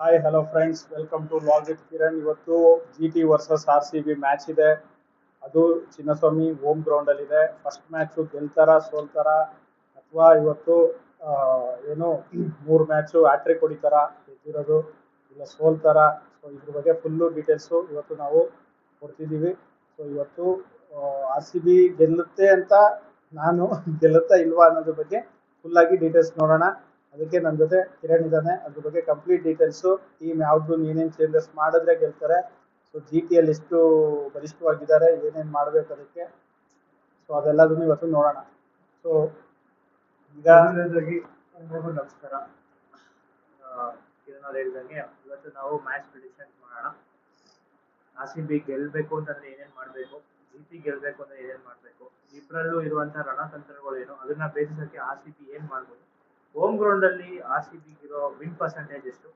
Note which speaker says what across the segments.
Speaker 1: Hi hello friends welcome to log it Kiran ಇವತ್ತು G T versus R C B match ಇದೆ ಅದು Chinnaswamy home ಗ್ರೌಂಡಲ್ಲಿದೆ first match ಗೆಲ್ತಾರ, ಸೋಲ್ತಾರ, ಅಥವಾ ಇವತ್ತು ಏನು ಮೂರು ಮ್ಯಾಚು ಹ್ಯಾಟ್ರಿಕ್ ಹೊಡಿತಾರ, ಗೆದ್ದಿರೋದು, ಇಲ್ಲ ಸೋಲ್ತಾರ. ಸೊ ಇದ್ರ ಬಗ್ಗೆ ಫುಲ್ಲು ಡೀಟೇಲ್ಸು ಇವತ್ತು ನಾವು ಕೊಡ್ತಿದ್ದೀವಿ ಸೊ ಇವತ್ತು ಆರ್ ಸಿ ಬಿ ಗೆಲ್ಲುತ್ತೆ ಅಂತ ನಾನು, ಗೆಲ್ಲುತ್ತಾ ಇಲ್ವಾ ಅನ್ನೋದ್ರ ಬಗ್ಗೆ ಫುಲ್ಲಾಗಿ ಡೀಟೇಲ್ಸ್ ನೋಡೋಣ. ಅದಕ್ಕೆ ನನ್ನ ಜೊತೆ ಕಿರಣ್ ಇದ್ದಾನೆ ಅದ್ರ ಬಗ್ಗೆ ಕಂಪ್ಲೀಟ್ ಡೀಟೇಲ್ಸು ಟೀಮ್ ಯಾವ್ದು ಏನೇನು ಚೇಂಜಸ್ ಮಾಡಿದ್ರೆ ಗೆಲ್ತಾರೆ ಸೊ ಜಿ ಟಿಯಲ್ಲಿ ಎಷ್ಟು ಬಲಿಷ್ಠವಾಗಿದ್ದಾರೆ, ಏನೇನು ಮಾಡಬೇಕು ಅದಕ್ಕೆ? ಸೊ ಅದೆಲ್ಲದನ್ನು ಇವತ್ತು ನೋಡೋಣ. ಸೊ ಈಗ
Speaker 2: ನಮಸ್ಕಾರ. ಕಿರಣ್ ಅವ್ರು ಇವತ್ತು ನಾವು ಮ್ಯಾಚ್ ಪ್ರಿಡಿಕ್ಷನ್ ಮಾಡೋಣ. ಆರ್ ಸಿ ಬಿ ಗೆಲ್ಲಬೇಕು ಅಂತಂದ್ರೆ ಏನೇನ್ ಮಾಡಬೇಕು? ಜಿ ಪಿ ಗೆಲ್ಲಬೇಕು ಅಂದ್ರೆ ಏನೇನ್ ಮಾಡಬೇಕು? ಇಬ್ಬರಲ್ಲೂ ಇರುವಂತ ರಣತಂತ್ರಗಳು ಏನು? ಅದನ್ನ ಬೇಸಿಸಕ್ಕೆ ಆರ್ ಸಿ ಬಿ ಏನ್ ಮಾಡ್ಬೋದು? ಹೋಮ್ ಗ್ರೌಂಡ್ ಅಲ್ಲಿ ಆರ್ ಸಿ ಬಿ ಇರೋ ವಿನ್ ಪರ್ಸೆಂಟೇಜ್ ಎಷ್ಟು?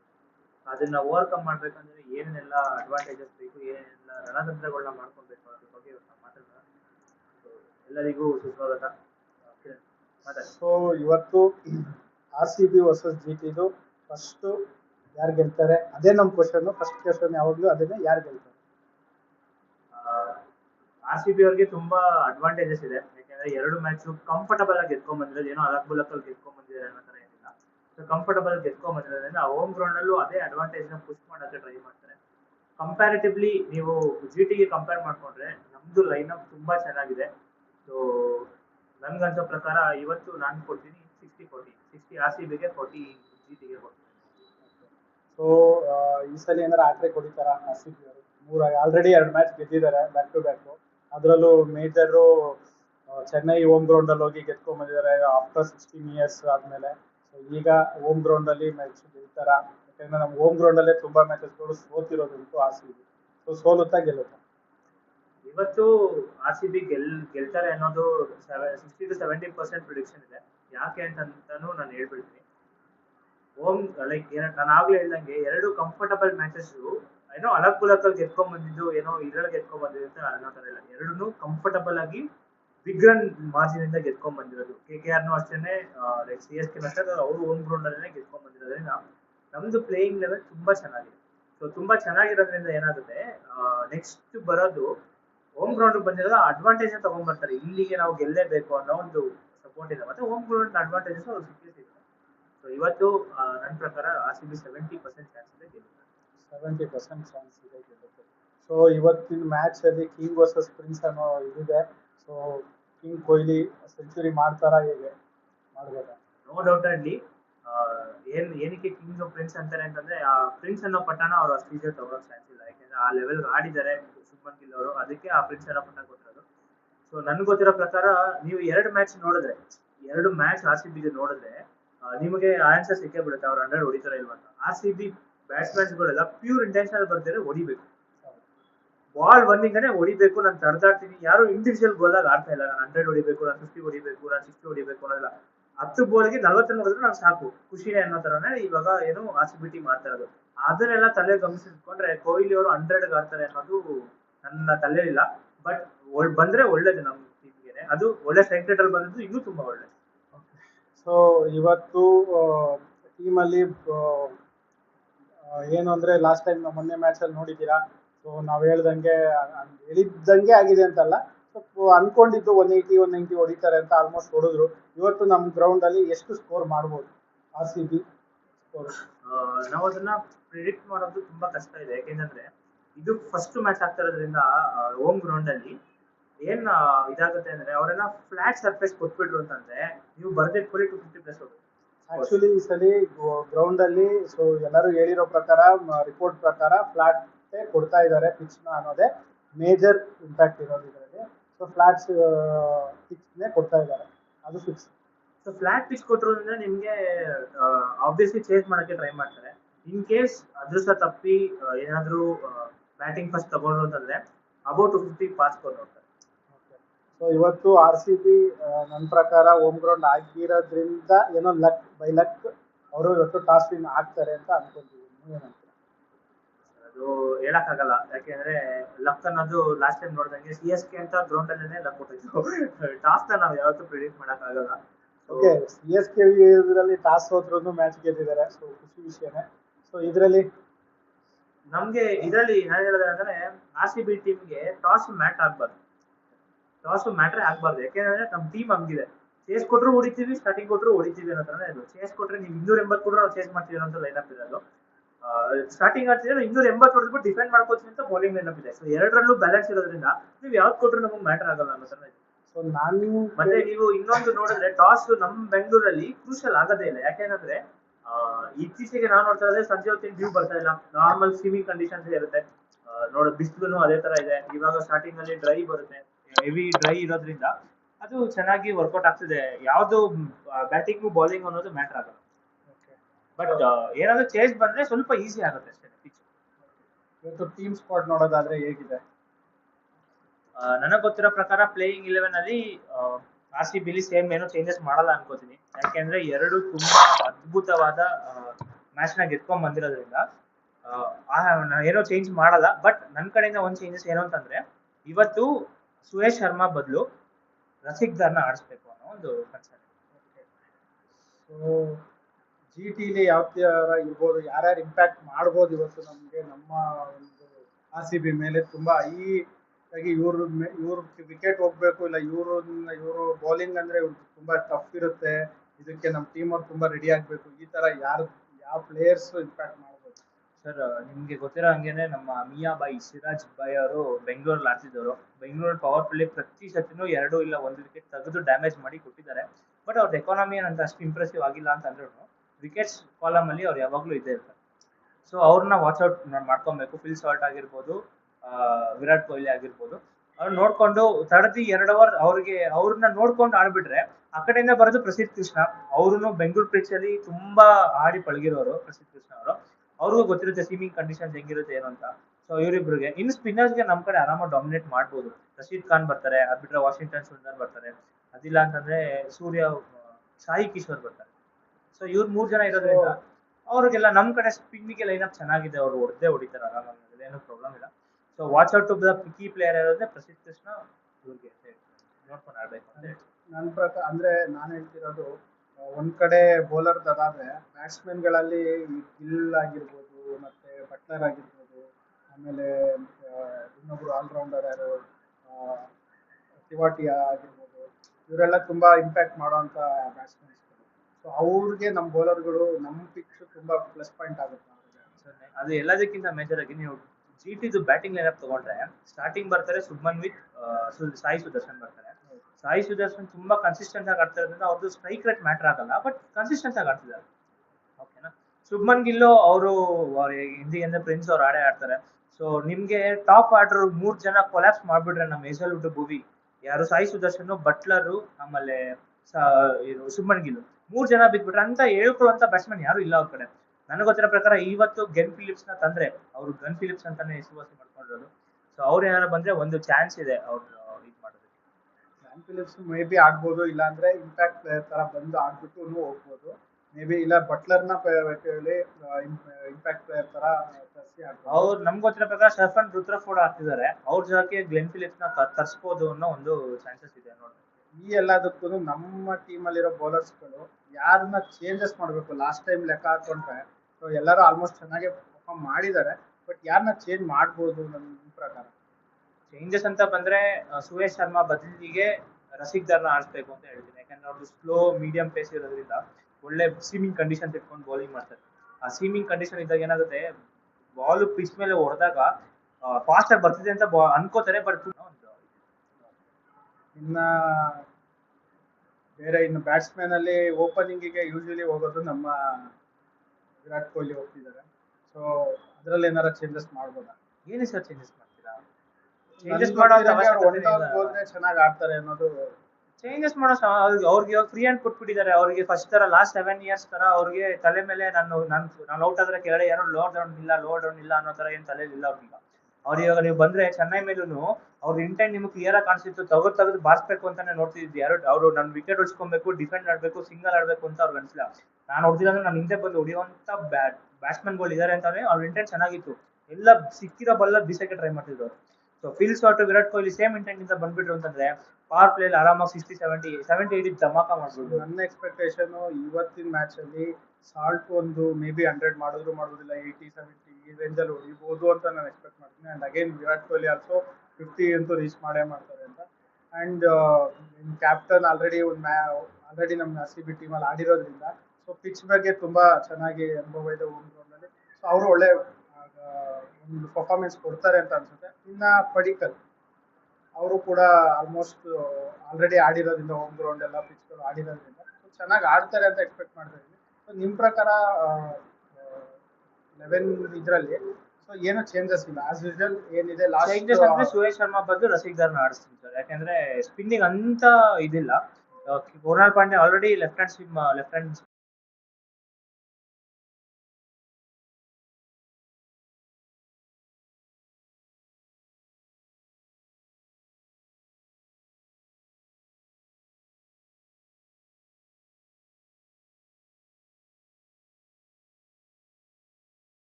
Speaker 2: ಅದನ್ನ ಓವರ್ಕಮ್ ಮಾಡ್ಬೇಕಂದ್ರೆ ಏನೆಲ್ಲ ಅಡ್ವಾಂಟೇಜಸ್ ಬೇಕು ಏನೆಲ್ಲ ರಣತಂತ್ರಗಳನ್ನ ಮಾಡ್ಕೊಬೇಕು ಅದ್ರ ಬಗ್ಗೆ ಇವತ್ತು ಮಾತಾಡೋಣ ಎಲ್ಲರಿಗೂ ಸುಸ್ವಾಗತ.
Speaker 1: ಸೊ ಇವತ್ತು R C B versus G ಟಿದು first ಯಾರು ಗೆಲ್ತಾರೆ? ಅದೇ ನಮ್ಮ ಕ್ವಶನ್ ಫಸ್ಟ್ ಕ್ವಶನ್ ಯಾವಾಗಲೂ ಅದನ್ನೇ ಯಾರು ಗೆಲ್ತಾರೆ?
Speaker 2: ಆರ್ ಸಿ ಬಿ ಅವ್ರಿಗೆ ತುಂಬಾ ಅಡ್ವಾಂಟೇಜಸ್ ಇದೆ. ಎರಡು ಮ್ಯಾಚ್ ಕಂಫರ್ಟಬಲ್ ಆಗಿ ಗೆದ್ಕೊಂಡ್ ಬಂದಿರೋದು. ಏನೋ ಅಲಕ್ ಬುಲಕ್ ಅಲ್ಲಿ ಗೆದ್ಕೊಂಡ್ ಅನ್ನೋ ತರ ಏನಿಲ್ಲ. ಸೊ ಕಂಫರ್ಟಬಲ್ ಗೆದ್ಕೊಂಡ್ ಆ ಹೋಮ್ ಗ್ರೌಂಡ್ ಅಲ್ಲೂ ಅದೇ ಅಡ್ವಾಂಟೇಜ್ನ ಪುಷ್ ಮಾಡಕ್ಕೆ ಟ್ರೈ ಮಾಡ್ತಾರೆ. ಕಂಪ್ಯಾರಿಟಿವ್ಲಿ ನೀವು ಜಿ ಟಿಗೆ ಕಂಪೇರ್ ಮಾಡ್ಕೊಂಡ್ರೆ ನಮ್ದು ಲೈನ್ ಅಪ್ ತುಂಬಾ ಚೆನ್ನಾಗಿದೆ. ಸೊ ನನ್ಗನ್ಸೋ ಪ್ರಕಾರ ಇವತ್ತು ನಾನು ಕೊಡ್ತೀನಿ sixty forty sixty R C ಬಿಗೆ ಫೋರ್ಟಿ ಜಿ ಟಿಗೆ ಕೊಡ್ತೀನಿ.
Speaker 1: ಸೊ ಈ ಸಲ ಏನಾರ ಆಟ್ರೆ ಕೊಡಿತಾರ ಆರ್ ಸಿ ಬಿ ಅವರು? ಮೂರು ಆಲ್ರೆಡಿ ಎರಡು ಮ್ಯಾಚ್ ಗೆದ್ದಿದ್ದಾರೆ ಬ್ಯಾಕ್ ಟು ಬ್ಯಾಕ್ ಅದರಲ್ಲೂ ಮೇಜರು ಚೆನ್ನೈ ಹೋಮ್ ಗ್ರೌಂಡಲ್ಲಿ ಹೋಗಿ ಗೆದ್ಕೊಂಡ್ ಬಂದಿದ್ದಾರೆ. ಆಫ್ಟರ್ ಸಿಕ್ಸ್ಟೀನ್ ಇಯರ್ಸ್ ಆದಮೇಲೆ. ಸೊ ಈಗ ಹೋಮ್ ಗ್ರೌಂಡಲ್ಲಿ ಮ್ಯಾಚ್ ಗೆಲ್ತಾರ ಯಾಕಂದ್ರೆ ನಮ್ಮ ಹೋಮ್ ಗ್ರೌಂಡಲ್ಲೇ ತುಂಬ ಮ್ಯಾಚಸ್ಗಳು ಸೋತಿರೋದಂತೂ ಆರ್ ಸಿ ಬಿ ಸೊ ಸೋಲುತ್ತಾ ಗೆಲ್ಲುತ್ತಾ?
Speaker 2: ಇವತ್ತು ಆರ್ ಸಿ ಬಿ ಗೆಲ್, ಗೆಲ್ತಾರೆ ಅನ್ನೋದು sixty to seventy percent prediction ಇದೆ. ಯಾಕೆ ಅಂತಂತಾನು ನಾನು ಹೇಳ್ಬಿಡ್ತೀನಿ. ಹೋಮ್ ಲೈಕ್ ನಾನು ಆಗ್ಲೇ ಹೇಳ್ದಂಗೆ ಎರಡು ಕಂಫರ್ಟಬಲ್ ಮ್ಯಾಚಸ್ ಏನೋ ಅಲಕ್ ಪುಲಕಲ್ಲಿ ಗೆದ್ಕೊಂಡ್ ಬಂದಿದ್ದು, ಏನೋ ಇದ್ರಲ್ಲಿ ಗೆದ್ಕೊಂಡ್ ಬಂದಿದ್ದು ಅಂತ ಅನ್ನೋ ತರ ಇಲ್ಲ. ಎರಡೂ ಕಂಫರ್ಟಬಲ್ ಆಗಿ ಬಿಗ್ ರನ್ ಮಾರ್ಜಿನ್ ಇಂದ ಗೆದ್ಕೊಂಡ್ ಬಂದಿರೋದು. ಕೆ ಕೆ ಆರ್ನು ಅಷ್ಟೇನೆ ಲೈಕ್ ಸಿ ಎಸ್ ಕೆ ಅಷ್ಟೇ ಅವರು ಓನ್ ಗ್ರೌಂಡ್ ಅಲ್ಲೇ ಗೆದ್ಕೊಂಡ್ ಬಂದಿರೋದ್ರಿಂದ ನಮ್ದು ಪ್ಲೇಯಿಂಗ್ ಲೆವೆಲ್ ತುಂಬಾ ಚೆನ್ನಾಗಿದೆ. ಸೊ ತುಂಬಾ ಚೆನ್ನಾಗಿರೋದ್ರಿಂದ ಏನಾಗುತ್ತೆ ನೆಕ್ಸ್ಟ್ ಬರೋದು ಹೋಮ್ ಗ್ರೌಂಡ್ ಬಂದಿರೋ ಅಡ್ವಾಂಟೇಜ್ ತಗೊಂಡ್ ಬರ್ತಾರೆ ಇಲ್ಲಿಗೆ ನಾವು ಗೆಲ್ಲೇಬೇಕು ಅನ್ನೋ ಒಂದು ಸಪೋರ್ಟ್ ಇದೆ. ಮತ್ತೆ ಹೋಮ್ ಗ್ರೌಂಡ್ ಅಡ್ವಾಂಟೇಜಸ್ ಅವ್ರು ಸಿಕ್ಕೇ ಸಿಗುತ್ತೆ ಸೊ ಇವತ್ತು ನನ್ನ ಪ್ರಕಾರ R C B seventy percent chance ಇದೆ
Speaker 1: ಸೆವೆಂಟಿ ಪರ್ಸೆಂಟ್ ಚಾನ್ಸ್ ಇದೆ ಸೊ ಇವತ್ತಿನ ಮ್ಯಾಚಲ್ಲಿ ಕಿಂಗ್ ವರ್ಸಸ್ ಪ್ರಿನ್ಸ್ ಅನ್ನೋ ಇದಿದೆ. ಸೊ ಕಿಂಗ್ ಕೊಹ್ಲಿ ಸೆಂಚುರಿ ಮಾಡ್ತಾರಾ ಹೇಗೆ? ಮಾಡ್ಬೋದಾ?
Speaker 2: ನೋ ಡೌಟ್ ಅಲ್ಲಿ ಏನ್, ಏನಕ್ಕೆ ಕಿಂಗ್ ಪ್ರಿನ್ಸ್ ಅಂತಾರೆ ಅಂತಂದ್ರೆ, ಆ ಪ್ರಿನ್ಸ್ ಅನ್ನೋ ಪಟ್ಟಣ ಅವ್ರು ಅಷ್ಟು ಈಸಿಯಾಗಿ ತಗೊಳಕ್ ಚಾನ್ಸ್ ಇಲ್ಲ. ಯಾಕಂದ್ರೆ ಆ ಲೆವೆಲ್ ಆಡಿದ್ದಾರೆ ಸೂಪರ್ ಗಿಲ್ ಅವರು, ಅದಕ್ಕೆ ಆ ಪ್ರಿನ್ಸ್ ಅನ್ನೋ ಪಟ್ಟ ಕೊಟ್ಟಿರೋದು. ಸೊ ನನ್ಗೆ ಗೊತ್ತಿರೋ ಪ್ರಕಾರ, ನೀವು ಎರಡು ಮ್ಯಾಚ್ ನೋಡಿದ್ರೆ, ಎರಡು ಮ್ಯಾಚ್ ಆರ್ ಸಿ ಬಿಗೆ ನೋಡಿದ್ರೆ ನಿಮಗೆ ಆನ್ಸರ್ ಸಿಕ್ಕೇ ಬಿಡುತ್ತೆ. ಅವ್ರು ಹಂಡ್ರೆಡ್ ಹೊಡಿತಾರ ಇಲ್ವಾ ಆರ್ ಸಿ ಬಿ ಬ್ಯಾಟ್ಸ್ಮನ್ಸ್ಗಳೆಲ್ಲ ಪ್ಯೂರ್ ಇಂಟೆನ್ಷನಲ್ ಬರ್ತಾರೆ ಹೊಡಿಬೇಕು. ಬಾಲ್ ಬಂದಿಂಗನೆ ಹೊಡಿಬೇಕು, ನಾನು ತಡೆದಾಡ್ತೀನಿ ಯಾರು ಇಂಡಿವಿಜುವಲ್ ಗೋಲ್ ಆಗಿ ಆಡ್ತಾ ಇಲ್ಲ. ನಾನು ಹಂಡ್ರೆಡ್ ಹೊಡಿಬೇಕು, ನಾನು ಫಿಫ್ಟಿ ಹೊಡಿಬೇಕು, ನಾನು ಸಿಕ್ಸ್ಟಿ ಹೊಡಿಬೇಕು ಅನ್ನೋದಿಲ್ಲ. ಹತ್ತು ಬಾಲ್ಗೆ ನಲ್ವತ್ತು ಹೊಡೆದ್ರೆ ನಾನು ಸಾಕು. ಖುಷಿನೇ ಅನ್ನೋ ತರನೇ ಇವಾಗ ಏನು ಆಸಿಬಿಲಿಟಿ ಮಾಡ್ತಾ ಇರೋದು. ಅದನ್ನೆಲ್ಲ ತಲೆ ಗಮನಿಸಿಕೊಂಡ್ರೆ ಕೊಹ್ಲಿ ಅವರು ಹಂಡ್ರೆಡ್ ಆಡ್ತಾರೆ ಅನ್ನೋದು ನನ್ನ ತಲೆಯಲ್ಲಿಲ್ಲ. ಬಟ್ ಬಂದ್ರೆ ಒಳ್ಳೇದು ನಮ್ಮ ಟೀಮ್ಗೆ ಅದು ಒಳ್ಳೆ ಅಲ್ಲಿ ಬಂದಿದ್ದು ಇನ್ನೂ ತುಂಬಾ ಒಳ್ಳೆ
Speaker 1: ಸೊ ಇವತ್ತು ಟೀಮಲ್ಲಿ ಏನು ಅಂದ್ರೆ ಲಾಸ್ಟ್ ಟೈಮ್ ಮೊನ್ನೆ ಮೊನ್ನೆ ಮ್ಯಾಚಲ್ಲಿ ನೋಡಿದ್ದೀರಾ? ಸೊ ನಾವು ಹೇಳ್ದಂಗೆ ಹೇಳಿದ್ದಂಗೆ ಆಗಿದೆ ಅಂತಲ್ಲ. ಸ್ವಲ್ಪ ಅನ್ಕೊಂಡಿದ್ದು ಒನ್ ಏಯ್ಟಿ ಒನ್ ನೈಂಟಿ ಹೊಡಿತಾರೆ ಅಂತ ಆಲ್ಮೋಸ್ಟ್ ಹೊಡೆದ್ರು. ಇವತ್ತು ನಮ್ಮ ಗ್ರೌಂಡಲ್ಲಿ ಎಷ್ಟು ಸ್ಕೋರ್ ಮಾಡ್ಬೋದು? ಆರ್ ಸಿ ಬಿ ಸ್ಕೋರ್
Speaker 2: ನಾವು ಅದನ್ನ ಪ್ರಿಡಿಕ್ಟ್ ಮಾಡೋದು ತುಂಬಾ ಕಷ್ಟ ಇದೆ. ಯಾಕೆಂದ್ರೆ ಇದು ಫಸ್ಟ್ ಮ್ಯಾಚ್ ಆಗ್ತಾ ಇರೋದ್ರಿಂದ ಹೋಮ್ ಗ್ರೌಂಡ್ ಅಲ್ಲಿ ಏನ್ ಇದಾಗುತ್ತೆ ಅಂದ್ರೆ ಅವರೆಲ್ಲ ಫ್ಲಾಟ್ ಸರ್ಫೇಸ್ ಕೊಟ್ಬಿಟ್ರು ಅಂತಂದ್ರೆ ನೀವು ಬರ್ದೇ ಕೊರಿ ಟು ಫಿಫ್ಟಿ ಪ್ಲಸ್ ಹೋಗುತ್ತೆ.
Speaker 1: ಆಕ್ಚುಲಿ ಈ ಸಲ ಗ್ರೌಂಡಲ್ಲಿ ಸೊ ಎಲ್ಲರೂ ಹೇಳಿರೋ ಪ್ರಕಾರ ರಿಪೋರ್ಟ್ ಪ್ರಕಾರ ಫ್ಲಾಟ್ ಕೊಡ್ತಾ ಇದ್ದಾರೆ ಫಿಕ್ಸ್ನ ಅನ್ನೋದೇ ಮೇಜರ್ ಇಂಪ್ಯಾಕ್ಟ್ ಇರೋದು ಇದರಲ್ಲಿ. ಸೊ ಫ್ಲಾಟ್ಸ್ ಫಿಕ್ಸ್ನೇ ಕೊಡ್ತಾ ಇದ್ದಾರೆ. ಅದು ಫಿಕ್ಸ್
Speaker 2: ಸೊ ಫ್ಲಾಟ್ ಫಿಕ್ಸ್ ಕೊಟ್ಟಿರೋದ್ರಿಂದ ನಿಮ್ಗೆ ಆಬ್ವಿಯಸ್ಲಿ ಚೇಂಜ್ ಮಾಡಕ್ಕೆ ಟ್ರೈ ಮಾಡ್ತಾರೆ. ಇನ್ ಕೇಸ್ ಅದೃಷ್ಟ ತಪ್ಪಿ ಏನಾದರೂ ಬ್ಯಾಟಿಂಗ್ ಫಸ್ಟ್ ತಗೊಂಡ್ರು ಅಂತಂದ್ರೆ ಅಬೌಟ್ ಟು ಫಿಫ್ಟಿ ಪಾಸ್ ಕೊಟ್ಟು
Speaker 1: ಸೊ ಇವತ್ತು ಆರ್ ಸಿ ಬಿ ನನ್ನ ಪ್ರಕಾರ ಹೋಮ್ ಗ್ರೌಂಡ್ ಆಗಿರೋದ್ರಿಂದ ಏನೋ ಲಕ್ ಬೈ ಲಕ್ ಅವರು ಇವತ್ತು ಟಾಸ್ ವಿನ್ ಆಗ್ತಾರೆ ಅಂತ ಅನ್ಕೊಂತೀವಿ. ನೀವೇನಂತೀರ
Speaker 2: ಅದು ಹೇಳಕ್ಕಾಗಲ್ಲ. ಯಾಕೆಂದ್ರೆ ಲಕ್ ಅನ್ನೋದು ಲಾಸ್ಟ್ ಟೈಮ್ ನೋಡ್ದಂಗೆ ಸಿ ಎಸ್ ಕೆ ಅಂತ ಗ್ರೌಂಡ್ ಅಲ್ಲೇ ಲಕ್ ಕೊಟ್ಟಿದ್ರು ಟಾಸ್ನ ನಾವು ಯಾವತ್ತೂ ಪ್ರಿಡಿಕ್ಟ್ ಮಾಡಕ್ ಆಗಲ್ಲ
Speaker 1: ಓಕೆ ಸಿ ಎಸ್ ಕೆ ಇದರಲ್ಲಿ ಟಾಸ್ ಹೋದ್ರೂ ಮ್ಯಾಚ್ ಗೆದ್ದಿದ್ದಾರೆ. ಸೊ ಖುಷಿ ವಿಷಯನೇ. ಸೊ ಇದರಲ್ಲಿ?
Speaker 2: ನಮ್ಗೆ ಇದರಲ್ಲಿ ನಾನು ಹೇಳಿದ್ರೆ ಅಂದ್ರೆ ಆರ್ ಸಿ ಬಿ ಟೀಮ್ಗೆ ಟಾಸ್ ಮ್ಯಾಟ್ ಆಗ್ಬಾರ್ದು. ಟಾಸ್ ಮ್ಯಾಟ್ರೆ ಆಗ್ಬಾರ್ದು. ಯಾಕೆಂದ್ರೆ ನಮ್ಮ ಟೀಮ್ ಹಂಗಿದೆ. ಚೇಸ್ ಕೊಟ್ರು ಹೊಡಿತೀವಿ ಸ್ಟಾರ್ಟಿಂಗ್ ಕೊಟ್ರು ಹೊಡಿತೀವಿ ಅನ್ನೋ ಥರನೇ ಇದು ಚೇಸ್ ಕೊಟ್ರೆ ನೀವು ಇನ್ನೂರ ಎಂಬತ್ತು ಕೊಟ್ರು ನಾವು ಚೇಸ್ ಮಾಡ್ತೀವಿ ಅನ್ನೋ ಲೈನ್ ಅಪ್ ಇರೋದು ಸ್ಟಾರ್ಟಿಂಗ್ ಆಗ್ತಿದ್ರೆ ಇನ್ನೂರ ಎಂಬತ್ತು ಹೊಡೆದ್ಬಿಟ್ಟು ಡಿಫೆಂಡ್ ಮಾಡ್ಕೋತೀವಿ ಅಂತ ಬೌಲಿಂಗ್ ಲೈನ್ ಅಪ್ ಇದೆ ಸೊ ಎರಡರಲ್ಲೂ ಬ್ಯಾಲೆನ್ಸ್ ಇರೋದ್ರಿಂದ ನೀವು ಯಾವ್ದು ಕೊಟ್ರು ನಮಗೆ ಮ್ಯಾಟರ್ ಆಗಲ್ಲ ಅನ್ನೋ ಸರ್
Speaker 1: ಸೊ ನಾನು
Speaker 2: ಮತ್ತೆ ನೀವು ಇನ್ನೊಂದು ನೋಡಿದ್ರೆ ಟಾಸ್ ನಮ್ ಬೆಂಗಳೂರಲ್ಲಿ ಕ್ರೂಷಲ್ ಆಗೋದೇ ಇಲ್ಲ. ಯಾಕೆಂದ್ರೆ ಇತ್ತೀಚೆಗೆ ನಾನು ನೋಡ್ತಾ ಇದ್ರೆ ಸಂಜೆ ಹೊತ್ತಿನ ಡ್ಯೂ ಬರ್ತಾ ಇಲ್ಲ. ನಾರ್ಮಲ್ ಸ್ವಿಮ್ಮಿಂಗ್ ಕಂಡೀಷನ್ಸ್ ಇರುತ್ತೆ. ನೋಡ ಬಿಸಿಲು ಅದೇ ತರ ಇದೆ. ಇವಾಗ ಸ್ಟಾರ್ಟಿಂಗ್ ಅಲ್ಲಿ ಡ್ರೈ ಬರುತ್ತೆ. ಹೆವಿ ಡ್ರೈ ಇರೋದ್ರಿಂದ ಅದು ಚೆನ್ನಾಗಿ ವರ್ಕೌಟ್ ಆಗ್ತಿದೆ. ಯಾವ್ದು ಬ್ಯಾಟಿಂಗು ಬೌಲಿಂಗ್ ಅನ್ನೋದು ಮ್ಯಾಟರ್ ಆಗಲ್ಲ. ಬಟ್ ಏನಾದ್ರೂ ಚೇಂಜ್ ಬಂದ್ರೆ ಸ್ವಲ್ಪ ಈಸಿ ಆಗುತ್ತೆ ಅಷ್ಟೇ ಪಿಚ್
Speaker 1: ಇವತ್ತು ಟೀಮ್ ಸ್ಕ್ವಾಡ್ ನೋಡೋದಾದ್ರೆ ಹೇಗಿದೆ?
Speaker 2: ನನಗೆ ಗೊತ್ತಿರೋ ಪ್ರಕಾರ ಪ್ಲೇಯಿಂಗ್ ಇಲೆವೆನ್ ಅಲ್ಲಿ ಆರ್ ಸಿ ಬಿಲಿ ಸೇಮ್ ಏನೋ ಚೇಂಜಸ್ ಮಾಡಲ್ಲ ಅನ್ಕೋತೀನಿ. ಯಾಕೆಂದ್ರೆ ಎರಡು ತುಂಬಾ ಅದ್ಭುತವಾದ ಮ್ಯಾಚ್ನ ಗೆದ್ಕೊಂಡ್ ಬಂದಿರೋದ್ರಿಂದ ಏನೋ ಚೇಂಜ್ ಮಾಡಲ್ಲ. ಬಟ್ ನನ್ನ ಕಡೆಯಿಂದ ಒಂದು ಚೇಂಜಸ್ ಏನು ಅಂತಂದ್ರೆ ಇವತ್ತು ಸುರೇಶ್ ಶರ್ಮಾ ಬದಲು ರಸಿಕ್ ದಾರ್ನ ಆಡಿಸ್ಬೇಕು ಅನ್ನೋ ಒಂದು ಕನ್ಸರ್ನ್
Speaker 1: ಸೊ ಜಿ ಟಿಲಿ ಯಾವ ಥರ ಇರ್ಬೋದು, ಯಾರ್ಯಾರು ಇಂಪ್ಯಾಕ್ಟ್ ಮಾಡ್ಬೋದು ಇವತ್ತು ನಮಗೆ, ನಮ್ಮ ಒಂದು ಆರ್ ಸಿ ಬಿ ಮೇಲೆ ತುಂಬಾ ಈ ಆಗಿ ಇವ್ರ ಇವ್ರ ವಿಕೆಟ್ ಹೋಗ್ಬೇಕು, ಇಲ್ಲ ಇವರು ಇವರು ಬೌಲಿಂಗ್ ಅಂದ್ರೆ ಇವ್ರಿಗೆ ತುಂಬಾ ಟಫ್ ಇರುತ್ತೆ. ಇದಕ್ಕೆ ನಮ್ಮ ಟೀಮ್ ಅವ್ರು ತುಂಬಾ ರೆಡಿ ಆಗ್ಬೇಕು. ಈ ತರ ಯಾರು, ಯಾವ ಪ್ಲೇಯರ್ಸ್ ಇಂಪ್ಯಾಕ್ಟ್ ಮಾಡ್ಬೋದು?
Speaker 2: ಸರ್ ನಿಮ್ಗೆ ಗೊತ್ತಿರೋ ಹಂಗೇನೆ ನಮ್ಮ ಮಿಯಾ ಬಾಯಿ ಸಿರಾಜ್ ಬಾಯ್ ಅವರು ಬೆಂಗಳೂರಲ್ಲಿ ಆಡ್ತಿದ್ದವರು. ಬೆಂಗಳೂರು ಪವರ್ ಪ್ಲೇ ಪ್ರತಿ ಸತಿನೂ ಎರಡು ಇಲ್ಲ ಒಂದು ವಿಕೆಟ್ ತೆಗೆದು ಡ್ಯಾಮೇಜ್ ಮಾಡಿ ಕೊಟ್ಟಿದ್ದಾರೆ. ಬಟ್ ಅವ್ರದ್ದು ಎಕಾನಮಿ ಏನಂತ ಅಷ್ಟು ಇಂಪ್ರೆಸಿವ್ ಆಗಿಲ್ಲ ಅಂತ ಅಂದ್ರೂ ವಿಕೆಟ್ಸ್ ಕಾಲಮಲ್ಲಿ ಅವ್ರು ಯಾವಾಗಲೂ ಇದ್ದೇ ಇರ್ತಾರೆ. ಸೊ ಅವ್ರನ್ನ ವಾಚ್ಔಟ್ ಮಾಡ್ಕೊಬೇಕು. ಫಿಲ್ ಸಾಲ್ಟ್ ಆಗಿರ್ಬೋದು ವಿರಾಟ್ ಕೊಹ್ಲಿ ಆಗಿರ್ಬೋದು. ಅವ್ರು ನೋಡ್ಕೊಂಡು ತಡದಿ ಎರಡು ಅವರ್ ಅವ್ರಿಗೆ, ಅವ್ರನ್ನ ನೋಡ್ಕೊಂಡು ಆಡ್ಬಿಟ್ರೆ ಆ ಕಡೆಯಿಂದ ಬರೋದು ಪ್ರಸಿದ್ಧ ಕೃಷ್ಣ. ಅವ್ರು ಬೆಂಗಳೂರು ಪಿಚ್ ಅಲ್ಲಿ ತುಂಬಾ ಆಡಿ ಪಳಗಿರೋರು, ಪ್ರಸಿದ್ಧ ಕೃಷ್ಣ ಅವರು. ಅವ್ರಿಗೂ ಗೊತ್ತಿರುತ್ತೆ ಸ್ವಿಮ್ಮಿಂಗ್ ಕಂಡೀಷನ್ಸ್ ಹೆಂಗಿರುತ್ತೆ, ಏನು ಅಂತ. ಸೊ ಇವರಿಬ್ರಿಗೆ. ಇನ್ನು ಸ್ಪಿನ್ನರ್ಸ್ಗೆ ನಮ್ಮ ಕಡೆ ಆರಾಮಾಗಿ ಡಾಮಿನೇಟ್ ಮಾಡ್ಬೋದು. ರಶೀದ್ ಖಾನ್ ಬರ್ತಾರೆ ಅದ್ ಬಿಟ್ರೆ ವಾಷಿಂಗ್ಟನ್ ಸುಂದರ್ ಬರ್ತಾರೆ. ಅದಿಲ್ಲ ಅಂತಂದ್ರೆ ಸೂರ್ಯ, ಸಾಯಿ ಕಿಶೋರ್ ಬರ್ತಾರೆ. ಸೊ ಇವ್ರು ಮೂರ್ ಜನ ಇರೋದ್ರಿಂದ ಅವ್ರಿಗೆಲ್ಲ ನಮ್ಮ ಕಡೆ ಸ್ಪಿನ್ನಿಂಗ್ ಲೈನ್ ಅಪ್ ಚೆನ್ನಾಗಿದೆ ಅವ್ರು ಹೊಡೆದೇ ಹೊಡಿತಾರೆ ಆರಾಮಾಗಿ ಏನು ಪ್ರಾಬ್ಲಮ್ ಇಲ್ಲ. So watch out to the picky player ಇರೋದೇ ಪ್ರಸಿದ್ಧ ಕೃಷ್ಣ ಇವ್ರಿಗೆ ನೋಡ್ಕೊಂಡು ಆಡ್ಬೇಕು ಅಂತ
Speaker 1: ನನ್ನ ಪ್ರಕಾರ ಅಂದ್ರೆ ನಾನು ಹೇಳ್ತಿರೋದು ಒಂದ್ ಕಡೆ ಬೌಲರ್ ಅದಾದ್ರೆ ಬ್ಯಾಟ್ಸ್ಮನ್ಗಳಲ್ಲಿ ಗಿಲ್ ಆಗಿರ್ಬೋದು ಮತ್ತೆ ಬಟ್ಲರ್ ಆಗಿರ್ಬೋದು ಆಮೇಲೆ ಇನ್ನೊಬ್ರು ಆಲ್ರೌಂಡರ್ ಯಾರು ತಿವಾಟಿ ತಿವಾಟಿಯಾ ಆಗಿರ್ಬೋದು ಇವರೆಲ್ಲ ತುಂಬಾ ಇಂಪ್ಯಾಕ್ಟ್ ಮಾಡುವಂತ ಬ್ಯಾಟ್ಸ್ಮನ್ಸ್ಗಳು ಸೊ ಅವ್ರಿಗೆ ನಮ್ಮ ಬೌಲರ್ಗಳು ನಮ್ಮ ಪಿಕ್ಸ್ ತುಂಬಾ ಪ್ಲಸ್ ಪಾಯಿಂಟ್ ಆಗುತ್ತೆ.
Speaker 2: ಅದು ಎಲ್ಲದಕ್ಕಿಂತ ಮೇಜರ್ ಆಗಿ ನೀವು ಜಿ ಟಿದು ಬ್ಯಾಟಿಂಗ್ ಲೈನಪ್ ತಗೊಂಡ್ರೆ ಸ್ಟಾರ್ಟಿಂಗ್ ಬರ್ತಾರೆ ಸುಬ್ಮನ್ ವಿತ್ ಸಾಯಿ ಸುದರ್ಶನ್ ಬರ್ತಾರೆ. ಸಾಯಿ ಸುದರ್ಶನ್ ತುಂಬಾ ಕನ್ಸಿಸ್ಟೆಂಟ್ ಆಗಿ ಆಡ್ತಾ ಇರೋದ್ರಿಂದ ಅವ್ರದ್ದು ಸ್ಟ್ರೈಕ್ ರೇಟ್ ಮ್ಯಾಟರ್ ಆಗಲ್ಲ ಬಟ್ ಕನ್ಸಿಸ್ಟೆಂಟ್ ಆಗಿ ಆಡ್ತಿದ್ದಾರೆ. ಓಕೆನಾ ಶುಭ್ಮನ್ ಗಿಲ್ಲು ಅವರು ಹಿಂದಿ ಅಂದ್ರೆ ಪ್ರಿನ್ಸ್ ಅವ್ರು ಆಡೇ ಆಡ್ತಾರೆ. ಸೊ ನಿಮ್ಗೆ ಟಾಪ್ ಆರ್ಡರ್ ಮೂರ್ ಜನ ಕೊಲ್ಯಾಪ್ಸ್ ಮಾಡ್ಬಿಟ್ರೆ ನಮ್ಮ ಹೆಸಲ್ ಉಡ್ ಭುವಿ, ಯಾರು ಸಾಯಿ ಸುದರ್ಶನ್ ಬಟ್ಲರು, ಆಮೇಲೆ ಸುಬ್ಮನ್ ಗಿಲ್ಲು. ಮೂರ್ ಜನ ಬಿದ್ಬಿಟ್ರೆ ಅಂತ ಹೇಳ್ಕೊಳ್ಳುವಂತ ಬ್ಯಾಟ್ಸ್ಮನ್ ಯಾರು ಇಲ್ಲ ಅವ್ರ ಕಡೆ. ನನಗೆ ಗೊತ್ತಿರೋ ಪ್ರಕಾರ ಇವತ್ತು ಗನ್ ಫಿಲಿಪ್ಸ್ನ ತಂದ್ರೆ ಅವರು ಗನ್ ಫಿಲಿಪ್ಸ್ ಅಂತಾನೆ ಹೆಸರುವಾಸಿ ಮಾಡ್ಕೊಂಡಿರೋದು. ಸೊ ಅವ್ರು ಏನಾರ ಬಂದ್ರೆ ಒಂದು ಚಾನ್ಸ್ ಇದೆ ಅವ್ರು ಇದು ಮಾಡೋದಕ್ಕೆ.
Speaker 1: ಗನ್ ಫಿಲಿಪ್ಸ್ ಮೇ ಬಿ ಆಡ್ಬೋದು ಇಲ್ಲಾಂದ್ರೆ ಇಂಪ್ಯಾಕ್ಟ್ ಪ್ಲೇಯರ್ ತರ ಬಂದು ಆಡ್ಬಿಟ್ಟು ಹೋಗ್ಬೋದು. ಮೇ ಬಿ ಇಲ್ಲ ಬಟ್ಲರ್ನ ಹೇಳಿ ಇಂಪ್ಯಾಕ್ಟ್ ಪ್ಲೇಯರ್ ತರ
Speaker 2: ಅವ್ರು ನಮ್ಗೆ ಗೊತ್ತಿರೋ ಪ್ರಕಾರ ಶರ್ಫನ್ ರುದ್ರಫೋರ್ಡ್ ಆಗ್ತಿದ್ದಾರೆ ಅವ್ರ ಜಾಗಕ್ಕೆ ಗ್ಲೆನ್ ಫಿಲಿಪ್ಸ್ನ ತರ್ಸ್ಬೋದು ಅನ್ನೋ ಒಂದು ಚಾನ್ಸಸ್ ಇದೆ ನೋಡಿ
Speaker 1: ಈ ಎಲ್ಲದಕ್ಕೂ ನಮ್ಮ ಟೀಮಲ್ಲಿರೋ ಬೌಲರ್ಸ್ಗಳು ಯಾರನ್ನ ಚೇಂಜಸ್ ಮಾಡಬೇಕು ಲಾಸ್ಟ್ ಟೈಮ್ ಲೆಕ್ಕ ಹಾಕೊಂಡ್ರೆ ಸೊ ಎಲ್ಲರೂ ಆಲ್ಮೋಸ್ಟ್ ಚೆನ್ನಾಗಿ ಪರ್ಫಾರ್ಮ್ ಮಾಡಿದ್ದಾರೆ ಬಟ್ ಯಾರನ್ನ ಚೇಂಜ್ ಮಾಡ್ಬೋದು ನನ್ನ ಪ್ರಕಾರ.
Speaker 2: ಚೇಂಜಸ್ ಅಂತ ಬಂದ್ರೆ ಸುರೇಶ್ ಶರ್ಮಾ ಬದಲಿಗೆ ರಸಿಕ್ ದರ್ನ ಆಡಿಸ್ಬೇಕು ಅಂತ ಹೇಳ್ತೀನಿ ಯಾಕಂದ್ರೆ ಅವ್ರದ್ದು ಸ್ಲೋ ಮೀಡಿಯಂ ಪೇಸ್ ಇರೋದ್ರಿಂದ ಒಳ್ಳೆ ಸೀಮಿಂಗ್ ಕಂಡೀಷನ್ ಇಟ್ಕೊಂಡು ಬೌಲಿಂಗ್ ಮಾಡ್ತಾರೆ. ಆ ಸೀಮಿಂಗ್ ಕಂಡೀಷನ್ ಇದ್ದಾಗ ಏನಾಗುತ್ತೆ ಬಾಲ್ ಪಿಚ್ ಮೇಲೆ ಹೊಡೆದಾಗ ಫಾಸ್ಟ್ ಆಗಿ ಬರ್ತಿದೆ ಅಂತ ಅನ್ಕೋತಾರೆ ಬಟ್
Speaker 1: ಇನ್ನ ಬೇರೆ ಇನ್ನು ಬ್ಯಾಟ್ಸ್ಮನ್ ಅಲ್ಲಿ ಓಪನಿಂಗಿಗೆ ಯೂಶಲಿ ಹೋಗೋದು ನಮ್ಮ ವಿರಾಟ್ ಕೊಹ್ಲಿ ಹೋಗ್ತಿದ್ದಾರೆ. ಸೊ ಅದ್ರಲ್ಲಿ ಏನಾರ ಚೇಂಜಸ್ ಮಾಡ್ಬೋದಾ?
Speaker 2: ಏನೇ ಸರ್ ಚೇಂಜಸ್ ಮಾಡ್ತೀರಾ? ಚೇಂಜಸ್ ಮಾಡೋ
Speaker 1: ಹೋದ್ರೆ ಚೆನ್ನಾಗಿ ಆಡ್ತಾರೆ ಅನ್ನೋದು
Speaker 2: ಚೇಂಜಸ್ ಮಾಡೋ ಅವ್ರಿಗೆ ಇವಾಗ ಫ್ರೀ ಹ್ಯಾಂಡ್ ಕೊಟ್ಬಿಟ್ಟಿದ್ದಾರೆ. ಅವ್ರಿಗೆ ಫಸ್ಟ್ ತರ ಲಾಸ್ಟ್ ಸೆವೆನ್ ಇಯರ್ಸ್ ತರ ಅವ್ರಿಗೆ ತಲೆ ಮೇಲೆ ನಾನು ನಾನು ನಾನು ಔಟ್ ಆದ್ರೆ ಕೆಳಗಡೆ ಯಾರು ಲೋಡ್ ಡೌನ್ ಇಲ್ಲ ಲೋ ಡೌನ್ ಇಲ್ಲ ಅನ್ನೋ ತರ ಏನು ತಲೆ ಇಲ್ಲ ಅವ್ರಿಗೆ. ಅವ್ರಿಗೆ ಇವಾಗ ನೀವು ಬಂದ್ರೆ ಚೆನ್ನೈ ಮೇಲೂ ಅವ್ರ ಇಂಟೆಂಟ್ ನಿಮ್ಗೆ ಕ್ಲಿಯರ್ ಆಗಿ ಕಾಣಿಸ್ತಿತ್ತು ತಗದ್ ತೆಗೆದು ಬಾರಿಸ್ಬೇಕು ಅಂತಾನೆ ನೋಡ್ತಿದ್ವಿ. ಯಾರು ಅವರು ನನ್ನ ವಿಕೆಟ್ ಉಳಿಸ್ಕೊಬೇಕು ಡಿಫೆಂಡ್ ಆಡ್ಬೇಕು ಸಿಂಗಲ್ ಆಡ್ಬೇಕು ಅಂತ ಅವ್ರಿಗೆ ಅನ್ಸಿಲ್ಲ ನಾನು ಅಂದ್ರೆ ನಾನು ಹಿಂದೆ ಬಂದು ಹೊಡಿಯುವಂತ ಬ್ಯಾಟ್ ಬ್ಯಾಟ್ಸ್ಮನ್ಗಳು ಇದಾರೆ ಅಂತಾನೆ ಅವ್ರ ಇಂಟೆಂಟ್ ಚೆನ್ನಾಗಿತ್ತು. ಎಲ್ಲ ಸಿಕ್ಕಿರೋ ಬಲ್ಲ ಬೀಸಕ್ಕೆ ಟ್ರೈ ಮಾಡ್ತಿದ್ರು so Phil Salt Virat Kohli same intent ಇಂದ ಬಂದ್ಬಿಟ್ರು ಅಂತಂದ್ರೆ ಪವರ್ ಪ್ಲೇ ಆರಾಮಾಗಿ ಸಿಕ್ಸ್ಟಿ ಸೆವೆಂಟಿ ಸೆವೆಂಟಿ ಏಯ್ಟಿ ಧಮಾಕ ಮಾಡ್ಬೋದು.
Speaker 1: ನನ್ನ ಎಕ್ಸ್ಪೆಕ್ಟೇಷನ್ ಇವತ್ತಿನ ಮ್ಯಾಚ್ ಅಲ್ಲಿ ಸಾಲ್ಟ್ ಒಂದು ಮೇ ಬಿ ಹಂಡ್ರೆಡ್ ಮಾಡಿದ್ರು, ಮಾಡೋದಿಲ್ಲ ಏಯ್ಟಿ ಸೆವೆಂಟಿ ಈ ರೇಂಜಲ್ಲಿ ಹೊಡಿಬೋದು ಅಂತ ನಾನು ಎಕ್ಸ್ಪೆಕ್ಟ್ ಮಾಡ್ತೀನಿ. And again Virat Kohli also fifty ಅಂತೂ ರೀಚ್ ಮಾಡೇ ಮಾಡ್ತಾರೆ ಅಂತ. ಆ್ಯಂಡ್ ಕ್ಯಾಪ್ಟನ್ ಆಲ್ರೆಡಿ ಒಂದು ಮ್ಯಾ ಆಲ್ರೆಡಿ ನಮ್ಮ ಆರ್ ಸಿ ಬಿ ಟೀಮಲ್ಲಿ ಆಡಿರೋದ್ರಿಂದ ಸೊ ಪಿಚ್ ಬಗ್ಗೆ ತುಂಬ ಚೆನ್ನಾಗಿ ಅನುಭವ ಇದೆ ಹೋಮ್ ಗ್ರೌಂಡಲ್ಲಿ ಸೊ ಅವರು ಒಳ್ಳೆ ಒಂದು ಪರ್ಫಾರ್ಮೆನ್ಸ್ ಕೊಡ್ತಾರೆ ಅಂತ ಅನ್ಸುತ್ತೆ. ಇನ್ನು ಪಡಿಕಲ್, ಅವರು ಕೂಡ ಆಲ್ಮೋಸ್ಟ್ ಆಲ್ರೆಡಿ ಆಡಿರೋದ್ರಿಂದ ಹೋಮ್ ಗ್ರೌಂಡ್ ಎಲ್ಲ ಪಿಚ್ಗಳು ಆಡಿರೋದ್ರಿಂದ ಚೆನ್ನಾಗಿ ಆಡ್ತಾರೆ ಅಂತ ಎಕ್ಸ್ಪೆಕ್ಟ್ ಮಾಡ್ತಾ ಇದ್ದೀನಿ ಸೊ ನಿಮ್ಮ ಪ್ರಕಾರ ಲೆವೆನ್ ಇದರಲ್ಲಿ. ಸೊ ಏನೋ ಚೇಂಜಸ್ ಇಲ್ಲ. ಆಸ್ ಯೂಶಲ್ ಏನಿದೆ
Speaker 2: ಚೇಂಜಸ್ ಅಂದ್ರೆ
Speaker 1: ಲಾಸ್ಟ್
Speaker 2: ಸುರೇಶ್ ಶರ್ಮಾ ಬದಲು ರಸಿಕ್ ದಾರ್ನ ಆಡಿಸ್ತೀನಿ ಸರ್. ಯಾಕಂದ್ರೆ ಸ್ಪಿನ್ನಿಂಗ್ ಅಂತ ಇದಿಲ್ಲ. Krunal Pandey already left hand spin left hand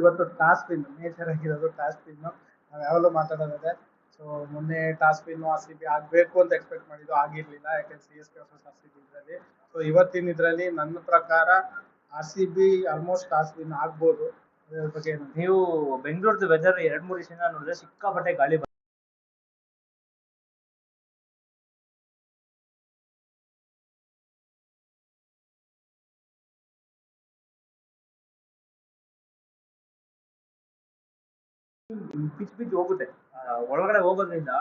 Speaker 1: ಇವತ್ತು ಟಾಸ್ ಪಿನ್ ಮೇಜರ್ ಆಗಿರೋದು ಟಾಸ್ ವಿನ್ ನಾವು ಯಾವಾಗಲೂ ಮಾತಾಡೋದಿದೆ ಸೊ ಮೊನ್ನೆ toss win R C B ಆಗಬೇಕು ಅಂತ ಎಕ್ಸ್ಪೆಕ್ಟ್ ಮಾಡಿದ್ದು ಆಗಿರಲಿಲ್ಲ, ಯಾಕಂದ್ರೆ C S K versus R C B ಇದರಲ್ಲಿ. ಸೊ ಇವತ್ತಿನ ಇದರಲ್ಲಿ ನನ್ನ ಪ್ರಕಾರ R C B almost toss win ಆಗ್ಬೋದು. ಅದ್ರ ಬಗ್ಗೆ
Speaker 2: ನೀವು ಬೆಂಗಳೂರ್ದು ವೆದರ್ ಎರಡು ಮೂರು ದಿನ ನೋಡಿದ್ರೆ ಸಿಕ್ಕಾಪಟ್ಟೆ ಗಾಳಿ ಪಿಚ್ ಬಿದ್ದು ಹೋಗುತ್ತೆ. ಒಳಗಡೆ ಹೋಗೋದ್ರಿಂದ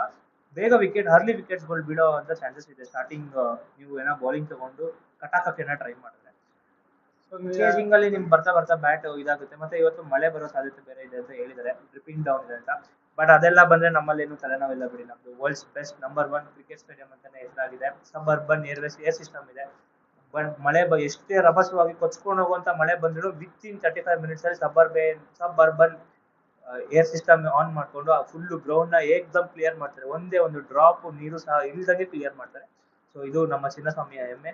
Speaker 2: ಬೇಗ ವಿಕೆಟ್ ಅರ್ಲಿ ವಿಕೆಟ್ಸ್ಗಳು ಬೀಳೋ ಅಂತ ಚಾನ್ಸಸ್ ಇದೆ. ಸ್ಟಾರ್ಟಿಂಗ್ ನೀವು ಏನೋ ಬೌಲಿಂಗ್ ತಗೊಂಡು ಕಟಾಕಕ್ಕೆ ಟ್ರೈ ಮಾಡಿದ್ರೆ.
Speaker 1: ಸೊ
Speaker 2: ಚೇಸಿಂಗ್ ಅಲ್ಲಿ ನಿಮ್ಗೆ ಬರ್ತಾ ಬರ್ತಾ ಬ್ಯಾಟ್ ಇದಾಗುತ್ತೆ. ಮತ್ತೆ ಇವತ್ತು ಮಳೆ ಬರೋ ಸಾಧ್ಯತೆ ಬೇರೆ ಇದೆ ಅಂತ ಹೇಳಿದ್ದಾರೆ. ಡ್ರಿಪಿಂಗ್ ಡೌನ್ ಇದೆ ಅಂತ. ಬಟ್ ಅದೆಲ್ಲ ಬಂದ್ರೆ ನಮ್ಮಲ್ಲಿ ಏನು ತಲೆನೋವಿಲ್ಲ ಬಿಡಿ. ನಮ್ದು world's best number one cricket stadium ಅಂತಾನೆ ಹೆಸರಾಗಿದೆ. Sub urban airways air system ಇದೆ. ಬಟ್ ಮಳೆ ಬ ಎಷ್ಟೇ ರಭಸವಾಗಿ ಕೊಚ್ಕೊಂಡು ಹೋಗುವಂತ ಮಳೆ ಬಂದ್ರು within thirty five minutes ಅಲ್ಲಿ sub urban sub urban air system on ಮಾಡಿಕೊಂಡು ಆ ಫುಲ್ ಗ್ರೌಂಡ್ನ ಏಕ್ದಮ್ ಕ್ಲಿಯರ್ ಮಾಡ್ತಾರೆ. ಒಂದೇ ಒಂದು ಡ್ರಾಪ್ ನೀರು ಸಹ ಇಲ್ದಂಗೆ ಕ್ಲಿಯರ್ ಮಾಡ್ತಾರೆ. ಸೊ ಇದು ನಮ್ಮ ಚಿನ್ನಸ್ವಾಮಿಯ ಹೆಮ್ಮೆ.